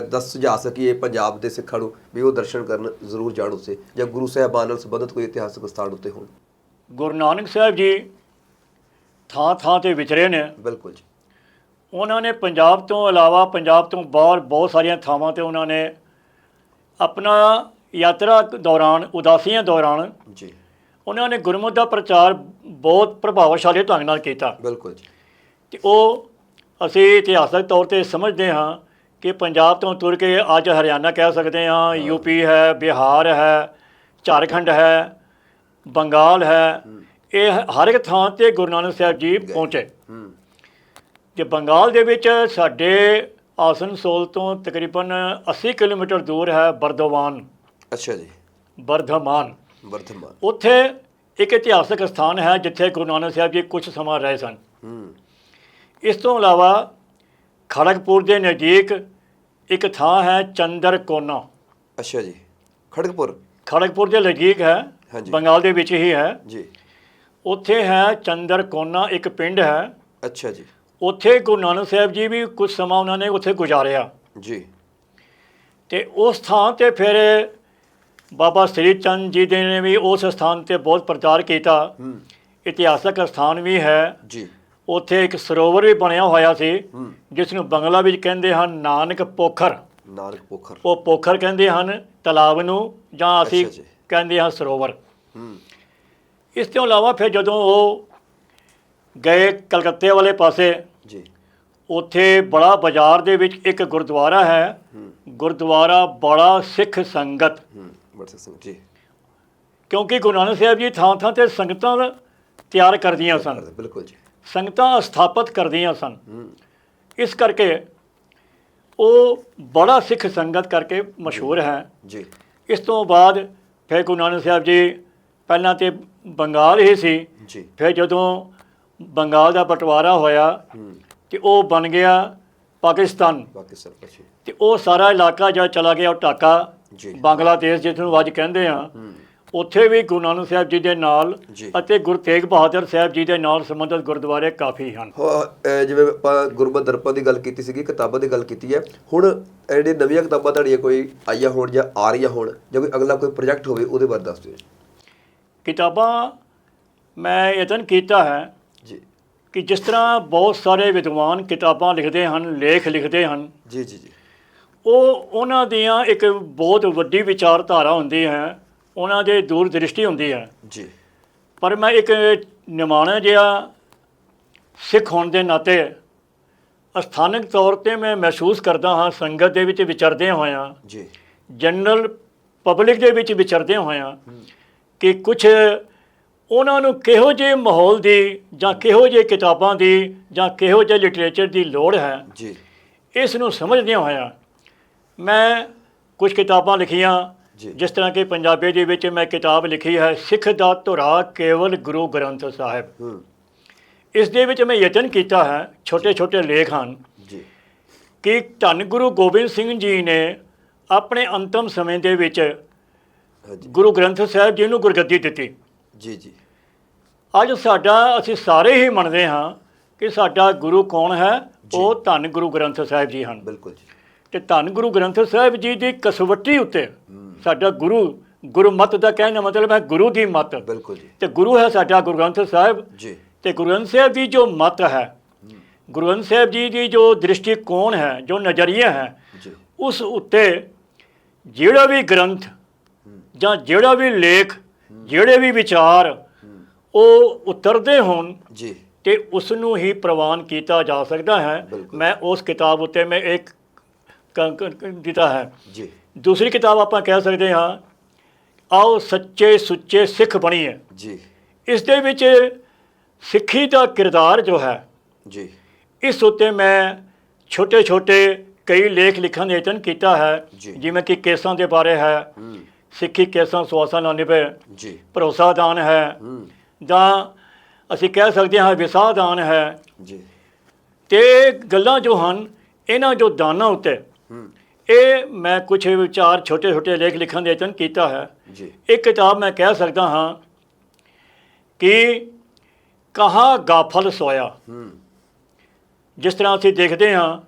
ਦੱਸ ਸੁਝਾ ਸਕੀਏ ਪੰਜਾਬ ਦੇ ਸਿੱਖਾਂ ਨੂੰ ਵੀ ਉਹ ਦਰਸ਼ਨ ਕਰਨ ਜ਼ਰੂਰ ਜਾਣ ਉੱਥੇ ਜਾਂ ਗੁਰੂ ਸਾਹਿਬਾਨ ਨਾਲ ਸੰਬੰਧਿਤ ਕੋਈ ਇਤਿਹਾਸਕ ਸਥਾਨ ਉੱਤੇ ਹੋਣ? ਗੁਰੂ ਨਾਨਕ ਸਾਹਿਬ ਜੀ ਥਾਂ ਥਾਂ ਤੇ ਵਿਚਰੇ ਨੇ। ਬਿਲਕੁਲ ਜੀ। ਉਹਨਾਂ ਨੇ ਪੰਜਾਬ ਤੋਂ ਇਲਾਵਾ ਪੰਜਾਬ ਤੋਂ ਬਾਹਰ ਬਹੁਤ ਸਾਰੀਆਂ ਥਾਵਾਂ ਤੇ ਉਹਨਾਂ ਨੇ ਆਪਣਾ ਯਾਤਰਾ ਦੌਰਾਨ ਉਦਾਸੀਆਂ ਦੌਰਾਨ ਜੀ। ਉਹਨਾਂ ਨੇ ਗੁਰਮਤਿ ਦਾ ਪ੍ਰਚਾਰ ਬਹੁਤ ਪ੍ਰਭਾਵਸ਼ਾਲੀ ਢੰਗ ਨਾਲ ਕੀਤਾ। ਬਿਲਕੁਲ ਜੀ। ਤੇ ਉਹ ਅਸੀਂ ਇਤਿਹਾਸਕ ਤੌਰ ਤੇ ਸਮਝਦੇ ਹਾਂ ਕਿ ਪੰਜਾਬ ਤੋਂ ਤੁਰ ਕੇ ਅੱਜ ਹਰਿਆਣਾ ਕਹਿ ਸਕਦੇ ਹਾਂ ਯੂਪੀ ਹੈ ਬਿਹਾਰ ਹੈ ਝਾਰਖੰਡ ਹੈ ਬੰਗਾਲ ਹੈ ਇਹ ਹਰ ਇੱਕ ਥਾਂ ਤੇ ਗੁਰੂ ਨਾਨਕ ਸਾਹਿਬ ਜੀ ਪਹੁੰਚੇ। ਜੇ ਬੰਗਾਲ ਦੇ ਵਿੱਚ ਸਾਡੇ ਆਸਨਸੋਲ ਤੋਂ ਤਕਰੀਬਨ 80 ਕਿਲੋਮੀਟਰ ਦੂਰ ਹੈ ਬਰਦਵਾਨ ਅੱਛਾ ਜੀ। ਬਰਧਮਾਨ ਵਰਧਮਾਨ। ਉੱਥੇ ਇੱਕ ਇਤਿਹਾਸਕ ਸਥਾਨ ਹੈ ਜਿੱਥੇ ਗੁਰੂ ਨਾਨਕ ਸਾਹਿਬ ਜੀ ਕੁਝ ਸਮਾਂ ਰਹੇ ਸਨ। ਇਸ ਤੋਂ ਇਲਾਵਾ ਖੜਗਪੁਰ ਦੇ ਨਜ਼ਦੀਕ ਇੱਕ ਥਾਂ ਹੈ ਚੰਦਰ ਕੋਨਾ ਅੱਛਾ ਜੀ ਖੜਗਪੁਰ? ਖੜਗਪੁਰ ਦੇ ਨਜ਼ਦੀਕ ਹੈ। ਬੰਗਾਲ ਦੇ ਵਿੱਚ ਹੀ ਹੈ। ਜੀ। ਉੱਥੇ ਹੈ ਚੰਦਰ ਕੋਨਾ ਇੱਕ ਪਿੰਡ ਹੈ। ਅੱਛਾ ਜੀ। ਉੱਥੇ ਗੁਰੂ ਨਾਨਕ ਸਾਹਿਬ ਜੀ ਵੀ ਕੁਝ ਸਮਾਂ ਉਹਨਾਂ ਨੇ ਉੱਥੇ ਗੁਜ਼ਾਰਿਆ। ਜੀ। ਤੇ ਉਸ ਥਾਂ ਤੇ ਫਿਰ ਬਾਬਾ ਸ੍ਰੀ ਚੰਦ ਜੀ ਦੇ ਨੇ ਵੀ ਉਸ ਸਥਾਨ ਤੇ ਬਹੁਤ ਪ੍ਰਚਾਰ ਕੀਤਾ। ਇਤਿਹਾਸਕ ਸਥਾਨ ਵੀ ਹੈ। ਜੀ। ਉੱਥੇ ਇੱਕ ਸਰੋਵਰ ਵੀ ਬਣਿਆ ਹੋਇਆ ਸੀ ਜਿਸ ਨੂੰ ਬੰਗਲਾ ਵਿੱਚ ਕਹਿੰਦੇ ਹਨ ਨਾਨਕ ਪੋਖਰ। ਨਾਨਕ ਪੋਖਰ। ਉਹ ਪੋਖਰ ਕਹਿੰਦੇ ਹਨ ਤਲਾਬ ਨੂੰ ਜਾਂ ਅਸੀਂ। ਕਹਿੰਦੇ ਹਾਂ ਸਰੋਵਰ। ਇਸ ਤੋਂ ਇਲਾਵਾ ਫਿਰ ਜਦੋਂ ਉਹ ਗਏ ਕਲਕੱਤੇ ਵਾਲੇ ਪਾਸੇ ਜੀ। ਉੱਥੇ ਬੜਾ ਬਾਜ਼ਾਰ ਦੇ ਵਿੱਚ ਇੱਕ ਗੁਰਦੁਆਰਾ ਹੂੰ। ਗੁਰਦੁਆਰਾ ਬੜਾ ਸਿੱਖ ਸੰਗਤ। ਬਰਸੇ ਸਿੰਘ ਜੀ। ਕਿਉਂਕਿ ਗੁਰੂ ਨਾਨਕ ਸਾਹਿਬ ਜੀ ਥਾਂ ਥਾਂ ਤੇ ਸੰਗਤਾਂ ਤਿਆਰ ਕਰਦੀਆਂ ਸਨ। ਬਿਲਕੁਲ ਜੀ। ਸੰਗਤਾਂ ਸਥਾਪਿਤ ਕਰਦੀਆਂ ਸਨ। ਇਸ ਕਰਕੇ ਉਹ ਬੜਾ ਸਿੱਖ ਸੰਗਤ ਕਰਕੇ ਮਸ਼ਹੂਰ ਹੈ। ਜੀ। ਇਸ ਤੋਂ ਬਾਅਦ ਫਿਰ ਗੁਰੂ ਨਾਨਕ ਸਾਹਿਬ ਜੀ ਪਹਿਲਾਂ ਤੇ ਬੰਗਾਲ ਹੀ ਸੀ। ਜੀ। ਫਿਰ ਜਦੋਂ ਬੰਗਾਲ ਦਾ ਬਟਵਾਰਾ ਹੋਇਆ ਤੇ ਉਹ ਬਣ ਗਿਆ ਪਾਕਿਸਤਾਨ। ਪਛੀ ਤੇ ਉਹ ਸਾਰਾ ਇਲਾਕਾ ਜਿਹੜਾ ਚਲਾ ਗਿਆ ਉਹ ਢਾਕਾ। ਬੰਗਲਾਦੇਸ਼ ਜਿਸ ਨੂੰ ਅੱਜ ਕਹਿੰਦੇ ਆ ਉੱਥੇ ਵੀ ਗੁਰੂ ਨਾਨਕ ਸਾਹਿਬ ਜੀ ਦੇ ਨਾਲ। ਅਤੇ ਗੁਰੂ ਤੇਗ ਬਹਾਦਰ ਸਾਹਿਬ ਜੀ ਦੇ ਨਾਲ ਸੰਬੰਧਿਤ ਗੁਰਦੁਆਰੇ ਕਾਫੀ ਹਨ। ਜਿਵੇਂ ਆਪਾਂ ਗੁਰਮਤਿ ਦਰਪਾਂ ਦੀ ਗੱਲ ਕੀਤੀ ਸੀਗੀ ਕਿਤਾਬਾਂ ਦੀ ਗੱਲ ਕੀਤੀ ਹੈ। ਹੁਣ ਜਿਹੜੇ ਨਵੀਆਂ ਕਿਤਾਬਾਂ ਤੁਹਾਡੀਆਂ ਕੋਈ ਆਈਆਂ ਹੋਣ ਜਾਂ ਆ ਰਹੀਆਂ ਹੋਣ ਜਾਂ ਕੋਈ ਅਗਲਾ ਕੋਈ ਪ੍ਰੋਜੈਕਟ ਹੋਵੇ ਉਹਦੇ ਬਾਰੇ ਦੱਸ ਦਿਓ ਕਿਤਾਬਾਂ ਮੈਂ ਯਤਨ ਕੀਤਾ ਹੈ ਜੀ। ਕਿ ਜਿਸ ਤਰ੍ਹਾਂ ਬਹੁਤ ਸਾਰੇ ਵਿਦਵਾਨ ਕਿਤਾਬਾਂ ਲਿਖਦੇ ਹਨ ਲੇਖ ਲਿਖਦੇ ਹਨ ਜੀ ਜੀ ਜੀ। ਉਹ ਉਹਨਾਂ ਦੀਆਂ ਇੱਕ ਬਹੁਤ ਵੱਡੀ ਵਿਚਾਰਧਾਰਾ ਹੁੰਦੀ ਹੈ ਉਹਨਾਂ ਦੇ ਦੂਰ ਦ੍ਰਿਸ਼ਟੀ ਹੁੰਦੀ ਹੈ। ਜੀ। ਪਰ ਮੈਂ ਇੱਕ ਨਿਮਾਣਾ ਜਿਹਾ ਸਿੱਖ ਹੋਣ ਦੇ ਨਾਤੇ ਸਥਾਨਕ ਤੌਰ ਤੇ ਮੈਂ ਮਹਿਸੂਸ ਕਰਦਾ ਹਾਂ ਸੰਗਤ ਦੇ ਵਿੱਚ ਵਿਚਰਦੇ ਹੋਇਆਂ ਜੀ। ਜਨਰਲ ਪਬਲਿਕ ਦੇ ਵਿੱਚ ਵਿਚਰਦੇ ਹੋਇਆਂ ਕਿ ਕੁਝ ਉਹਨਾਂ ਨੂੰ ਕਿਹੋ ਜਿਹੇ ਮਾਹੌਲ ਦੀ ਜਾਂ ਕਿਹੋ ਜਿਹੇ ਕਿਤਾਬਾਂ ਦੀ ਜਾਂ ਕਿਹੋ ਜਿਹੇ ਲਿਟਰੇਚਰ ਦੀ ਲੋੜ ਹੈ ਜੀ। ਇਸ ਨੂੰ ਸਮਝਦਿਆਂ ਹੋਇਆਂ ਮੈਂ ਕੁਝ ਕਿਤਾਬਾਂ ਲਿਖੀਆਂ ਜਿਸ ਤਰ੍ਹਾਂ ਕਿ ਪੰਜਾਬੀ ਦੇ ਵਿੱਚ ਮੈਂ ਕਿਤਾਬ ਲਿਖੀ ਹੈ ਸਿੱਖ ਦਾ ਧੁਰਾ ਕੇਵਲ ਗੁਰੂ ਗ੍ਰੰਥ ਸਾਹਿਬ। ਇਸ ਦੇ ਵਿੱਚ ਮੈਂ ਯਤਨ ਕੀਤਾ ਹੈ ਛੋਟੇ ਛੋਟੇ ਲੇਖ ਹਨ। ਜੀ। ਕਿ ਧੰਨ ਗੁਰੂ ਗੋਬਿੰਦ ਸਿੰਘ ਜੀ ਨੇ ਆਪਣੇ ਅੰਤਮ ਸਮੇਂ ਦੇ ਵਿੱਚ ਗੁਰੂ ਗ੍ਰੰਥ ਸਾਹਿਬ ਜੀ ਨੂੰ ਗੁਰਗੱਦੀ ਦਿੱਤੀ। ਜੀ ਜੀ। ਅੱਜ ਸਾਡਾ ਅਸੀਂ ਸਾਰੇ ਹੀ ਮੰਨਦੇ ਹਾਂ ਕਿ ਸਾਡਾ ਗੁਰੂ ਕੌਣ ਹੈ? ਉਹ ਧੰਨ ਗੁਰੂ ਗ੍ਰੰਥ ਸਾਹਿਬ ਜੀ ਹਨ। ਬਿਲਕੁਲ ਜੀ। ਤੇ ਧੰਨ ਗੁਰੂ ਗ੍ਰੰਥ ਸਾਹਿਬ ਜੀ ਦੀ ਕਸਵੱਟੀ ਉੱਤੇ ਸਾਡਾ ਗੁਰੂ ਗੁਰਮਤ ਦਾ ਕਹਿਣ ਦਾ ਮਤਲਬ ਹੈ ਗੁਰੂ ਦੀ ਮਤ। ਬਿਲਕੁਲ ਜੀ। ਤੇ ਗੁਰੂ ਹੈ ਸਾਡਾ ਗੁਰੂ ਗ੍ਰੰਥ ਸਾਹਿਬ। ਜੀ। ਤੇ ਗੁਰੂ ਗ੍ਰੰਥ ਸਾਹਿਬ ਦੀ ਜੋ ਮਤ ਹੈ ਗੁਰੂ ਗ੍ਰੰਥ ਸਾਹਿਬ ਜੀ ਦੀ ਜੋ ਦ੍ਰਿਸ਼ਟੀਕੋਣ ਹੈ ਜੋ ਨਜ਼ਰੀਆ ਹੈ ਉਸ ਉੱਤੇ ਜਿਹੜਾ ਵੀ ਗ੍ਰੰਥ ਜਾਂ ਜਿਹੜਾ ਵੀ ਲੇਖ ਜਿਹੜੇ ਵੀ ਵਿਚਾਰ ਉਹ ਉਤਰਦੇ ਹੋਣ ਜੀ। ਤੇ ਉਸ ਨੂੰ ਹੀ ਪ੍ਰਵਾਨ ਕੀਤਾ ਜਾ ਸਕਦਾ ਹੈ। ਮੈਂ ਉਸ ਕਿਤਾਬ ਉੱਤੇ ਮੈਂ ਇੱਕ ਦਿੱਤਾ ਹੈ। ਜੀ। ਦੂਸਰੀ ਕਿਤਾਬ ਆਪਾਂ ਕਹਿ ਸਕਦੇ ਹਾਂ ਆਓ ਸੱਚੇ ਸੁੱਚੇ ਸਿੱਖ ਬਣੀਏ। ਜੀ। ਇਸ ਦੇ ਵਿੱਚ ਸਿੱਖੀ ਦਾ ਕਿਰਦਾਰ ਜੋ ਹੈ ਜੀ। ਇਸ ਉੱਤੇ ਮੈਂ ਛੋਟੇ ਛੋਟੇ ਕਈ ਲੇਖ ਲਿਖਣ ਦਾ ਯਤਨ ਕੀਤਾ ਹੈ। ਜਿਵੇਂ ਕਿ ਕੇਸਾਂ ਦੇ ਬਾਰੇ ਹੈ। ਸਿੱਖੀ ਕੇਸਾਂ ਸੁਆਸਾਂ ਨਾਲ ਨਿਭੇ। ਜੀ। ਭਰੋਸਾ ਦਾਨ ਹੈ। ਜਾਂ ਅਸੀਂ ਕਹਿ ਸਕਦੇ ਹਾਂ ਵਿਸਾਹ ਦਾਨ ਹੈ। ਜੀ। ਤੇ ਗੱਲਾਂ ਜੋ ਹਨ ਇਹਨਾਂ ਜੋ ਦਾਨਾਂ ਉੱਤੇ ਇਹ ਮੈਂ ਕੁਝ ਵਿਚਾਰ ਛੋਟੇ ਛੋਟੇ ਲੇਖ ਲਿਖਣ ਦਾ ਯਤਨ ਕੀਤਾ ਹੈ। ਜੀ। ਇੱਕ ਕਿਤਾਬ ਮੈਂ ਕਹਿ ਸਕਦਾ ਹਾਂ ਕਿ ਕਹਾ ਗਾਫਲ ਸੋਇਆ। ਜਿਸ ਤਰ੍ਹਾਂ ਅਸੀਂ ਦੇਖਦੇ ਹਾਂ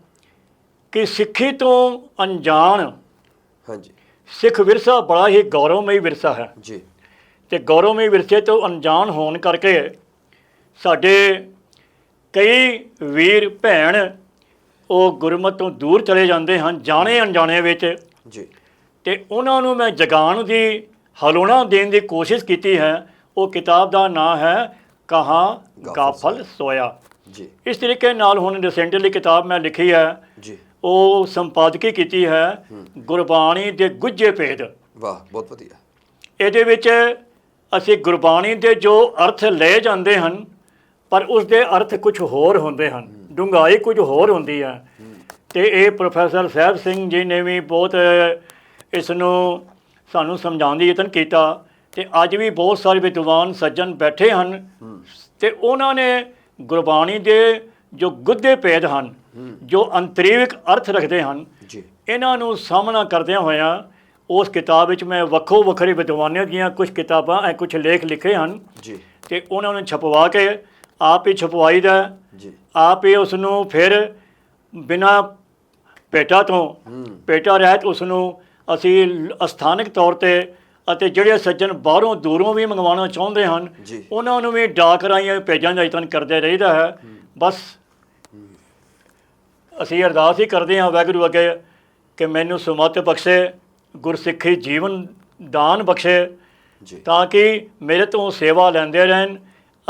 ਕਿ ਸਿੱਖੀ ਤੋਂ ਅਣਜਾਣ ਹਾਂਜੀ। ਸਿੱਖ ਵਿਰਸਾ ਬੜਾ ਹੀ ਗੌਰਵਮਈ ਵਿਰਸਾ ਹੈ। ਜੀ। ਤੇ ਗੌਰਵਮਈ ਵਿਰਸੇ ਤੋਂ ਅਣਜਾਣ ਹੋਣ ਕਰਕੇ ਸਾਡੇ ਕਈ ਵੀਰ ਭੈਣ ਉਹ ਗੁਰਮਤ ਤੋਂ ਦੂਰ ਚਲੇ ਜਾਂਦੇ ਹਨ ਜਾਣੇ ਅਣਜਾਣੇ ਵਿੱਚ। ਜੀ। ਤੇ ਉਹਨਾਂ ਨੂੰ ਮੈਂ ਜਗਾਉਣ ਦੀ ਹਲੋਣਾ ਦੇਣ ਦੀ ਕੋਸ਼ਿਸ਼ ਕੀਤੀ ਹੈ। ਉਹ ਕਿਤਾਬ ਦਾ ਨਾਂ ਹੈ ਕਹਾ ਗਾਫਲ ਗਾਫਲ ਸੋਇਆ। ਜੀ। ਇਸ ਤਰੀਕੇ ਨਾਲ ਹੁਣ ਰਿਸੈਂਟਲੀ ਕਿਤਾਬ ਮੈਂ ਲਿਖੀ ਹੈ। ਜੀ। ਉਹ ਸੰਪਾਦਕੀ ਕੀਤੀ ਹੈ ਗੁਰਬਾਣੀ ਦੇ ਗੁੱਝੇ ਭੇਦ। ਵਾਹ ਬਹੁਤ ਵਧੀਆ। ਇਹਦੇ ਵਿੱਚ ਅਸੀਂ ਗੁਰਬਾਣੀ ਦੇ ਜੋ ਅਰਥ ਲਏ ਜਾਂਦੇ ਹਨ ਪਰ ਉਸ ਦੇ ਅਰਥ ਕੁਝ ਹੋਰ ਹੁੰਦੇ ਹਨ। ਡੂੰਘਾਈ ਕੁਝ ਹੋਰ ਹੁੰਦੀ ਹੈ ਤੇ ਇਹ ਪ੍ਰੋਫੈਸਰ ਸਾਹਿਬ ਸਿੰਘ ਜੀ ਨੇ ਵੀ ਬਹੁਤ ਇਸ ਨੂੰ ਸਾਨੂੰ ਸਮਝਾਉਣ ਦੀ ਯਤਨ ਕੀਤਾ। ਤੇ ਅੱਜ ਵੀ ਬਹੁਤ ਸਾਰੇ ਵਿਦਵਾਨ ਸੱਜਣ ਬੈਠੇ ਹਨ। ਤੇ ਉਹਨਾਂ ਨੇ ਗੁਰਬਾਣੀ ਦੇ ਜੋ ਗੁੱਦੇ ਭੇਦ ਹਨ ਜੋ ਅੰਤਰੀਵਿਕ ਅਰਥ ਰੱਖਦੇ ਹਨ ਜੀ। ਇਹਨਾਂ ਨੂੰ ਸਾਹਮਣਾ ਕਰਦਿਆਂ ਹੋਇਆਂ ਉਸ ਕਿਤਾਬ ਵਿੱਚ ਮੈਂ ਵੱਖੋ ਵੱਖਰੇ ਵਿਦਵਾਨਾਂ ਦੀਆਂ ਕੁਝ ਕਿਤਾਬਾਂ ਐ ਕੁਝ ਲੇਖ ਲਿਖੇ ਹਨ। ਜੀ। ਤੇ ਉਹਨਾਂ ਨੂੰ ਛਪਵਾ ਕੇ ਆਪ ਹੀ ਛਪਵਾਈਦਾ। ਜੀ। ਆਪ ਹੀ ਉਸ ਨੂੰ ਫਿਰ ਬਿਨਾ ਪੇਟਾ ਤੋਂ ਪੇਟਾ ਰਹਿਤ ਉਸ ਨੂੰ ਅਸੀਂ ਸਥਾਨਕ ਤੌਰ ਤੇ ਅਤੇ ਜਿਹੜੇ ਸੱਜਣ ਬਾਹਰੋਂ ਦੂਰੋਂ ਵੀ ਮੰਗਵਾਉਣਾ ਚਾਹੁੰਦੇ ਹਨ ਉਹਨਾਂ ਨੂੰ ਵੀ ਡਾਕ ਰਾਹੀਂ ਭੇਜਣ ਦਾ ਯਤਨ ਕਰਦੇ ਰਹੀਦਾ ਹੈ। ਬਸ। ਅਸੀਂ ਅਰਦਾਸ ਹੀ ਕਰਦੇ ਹਾਂ ਵਾਹਿਗੁਰੂ ਅੱਗੇ ਕਿ ਮੈਨੂੰ ਸੁਮਤ ਬਖਸ਼ੇ ਗੁਰਸਿੱਖੀ ਜੀਵਨ ਦਾਨ ਬਖਸ਼ੇ ਜੀ। ਤਾਂ ਕਿ ਮੇਰੇ ਤੋਂ ਸੇਵਾ ਲੈਂਦੇ ਰਹਿਣ।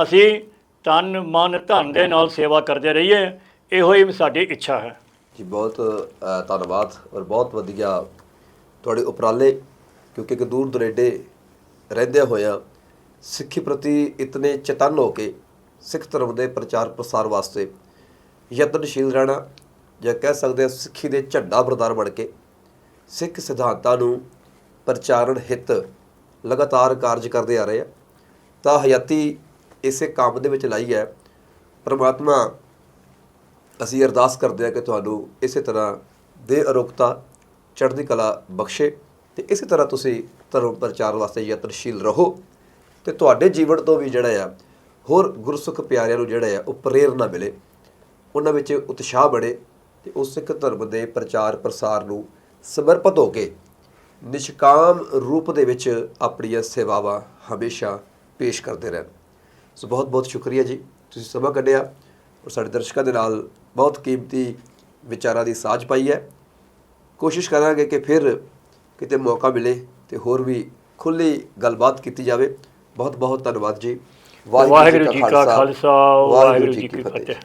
ਅਸੀਂ ਤਨ, ਮਨ, ਧਨ ਦੇ ਨਾਲ ਸੇਵਾ ਕਰਦੇ ਰਹੀਏ, ਇਹੋ ਹੀ ਸਾਡੀ ਇੱਛਾ ਹੈ। ਜੀ, ਬਹੁਤ ਧੰਨਵਾਦ ਔਰ ਬਹੁਤ ਵਧੀਆ ਤੁਹਾਡੇ ਉਪਰਾਲੇ, ਕਿਉਂਕਿ ਇੱਕ ਦੂਰ ਦੁਰੇਡੇ ਰਹਿੰਦੇ ਹੋਇਆ ਸਿੱਖੀ ਪ੍ਰਤੀ ਇਤਨੇ ਚੇਤਨ ਹੋ ਕੇ ਸਿੱਖ ਧਰਮ ਦੇ ਪ੍ਰਚਾਰ ਪ੍ਰਸਾਰ ਵਾਸਤੇ ਯਤਨਸ਼ੀਲ ਰਹਿਣਾ ਜਾਂ ਕਹਿ ਸਕਦੇ ਹਾਂ ਸਿੱਖੀ ਦੇ ਝੰਡਾ ਬਰਦਾਰ ਬਣ ਕੇ ਸਿੱਖ ਸਿਧਾਂਤਾਂ ਨੂੰ ਪ੍ਰਚਾਰਨ ਹਿੱਤ ਲਗਾਤਾਰ ਕਾਰਜ ਕਰਦੇ ਆ ਰਹੇ ਆ, ਤਾਂ ਹਯਾਤੀ ਇਸੇ ਕੰਮ ਦੇ ਵਿੱਚ ਲਾਈ ਹੈ। ਪ੍ਰਮਾਤਮਾ, ਅਸੀਂ ਅਰਦਾਸ ਕਰਦੇ ਹਾਂ ਕਿ ਤੁਹਾਨੂੰ ਇਸੇ ਤਰ੍ਹਾਂ ਦੇ ਅਰੋਗਤਾ, ਚੜ੍ਹਦੀ ਕਲਾ ਬਖਸ਼ੇ ਤੇ ਇਸੇ ਤਰ੍ਹਾਂ ਤੁਸੀਂ ਧਰਮ ਪ੍ਰਚਾਰ ਵਾਸਤੇ ਯਤਨਸ਼ੀਲ ਰਹੋ ਤੇ ਤੁਹਾਡੇ ਜੀਵਨ ਤੋਂ ਵੀ ਜਿਹੜਾ ਆ, ਹੋਰ ਗੁਰਸੁਖ ਪਿਆਰਿਆਂ ਨੂੰ ਜਿਹੜਾ ਆ, ਉਹ ਪ੍ਰੇਰਨਾ ਮਿਲੇ। ਉਹਨਾਂ ਵਿੱਚ ਉਤਸ਼ਾਹ ਬੜੇ ਤੇ ਉਹ ਸਿੱਖ ਧਰਮ ਦੇ ਪ੍ਰਚਾਰ ਪ੍ਰਸਾਰ ਨੂੰ ਸਮਰਪਿਤ ਹੋ ਕੇ ਨਿਸ਼ਕਾਮ ਰੂਪ ਦੇ ਵਿੱਚ ਆਪਣੀਆਂ ਸੇਵਾਵਾਂ ਹਮੇਸ਼ਾ ਪੇਸ਼ ਕਰਦੇ ਰਹਿਣ। ਸੋ ਬਹੁਤ ਬਹੁਤ ਸ਼ੁਕਰੀਆ ਜੀ। ਤੁਸੀਂ ਸਮਾਂ ਕੱਢਿਆ ਔਰ ਸਾਡੇ ਦਰਸ਼ਕਾਂ ਦੇ ਨਾਲ ਬਹੁਤ ਕੀਮਤੀ ਵਿਚਾਰਾਂ ਦੀ ਸਾਂਝ ਪਾਈ ਹੈ। ਕੋਸ਼ਿਸ਼ ਕਰਾਂਗੇ ਕਿ ਫਿਰ ਕਿਤੇ ਮੌਕਾ ਮਿਲੇ ਤੇ ਹੋਰ ਵੀ ਖੁੱਲੀ ਗੱਲਬਾਤ ਕੀਤੀ ਜਾਵੇ। ਬਹੁਤ ਬਹੁਤ ਧੰਨਵਾਦ ਜੀ। ਵਾਹਿਗੁਰੂ ਜੀ ਕਾ ਖਾਲਸਾ। ਵਾਹਿਗੁਰੂ ਜੀ ਕੀ ਫਤਿਹ।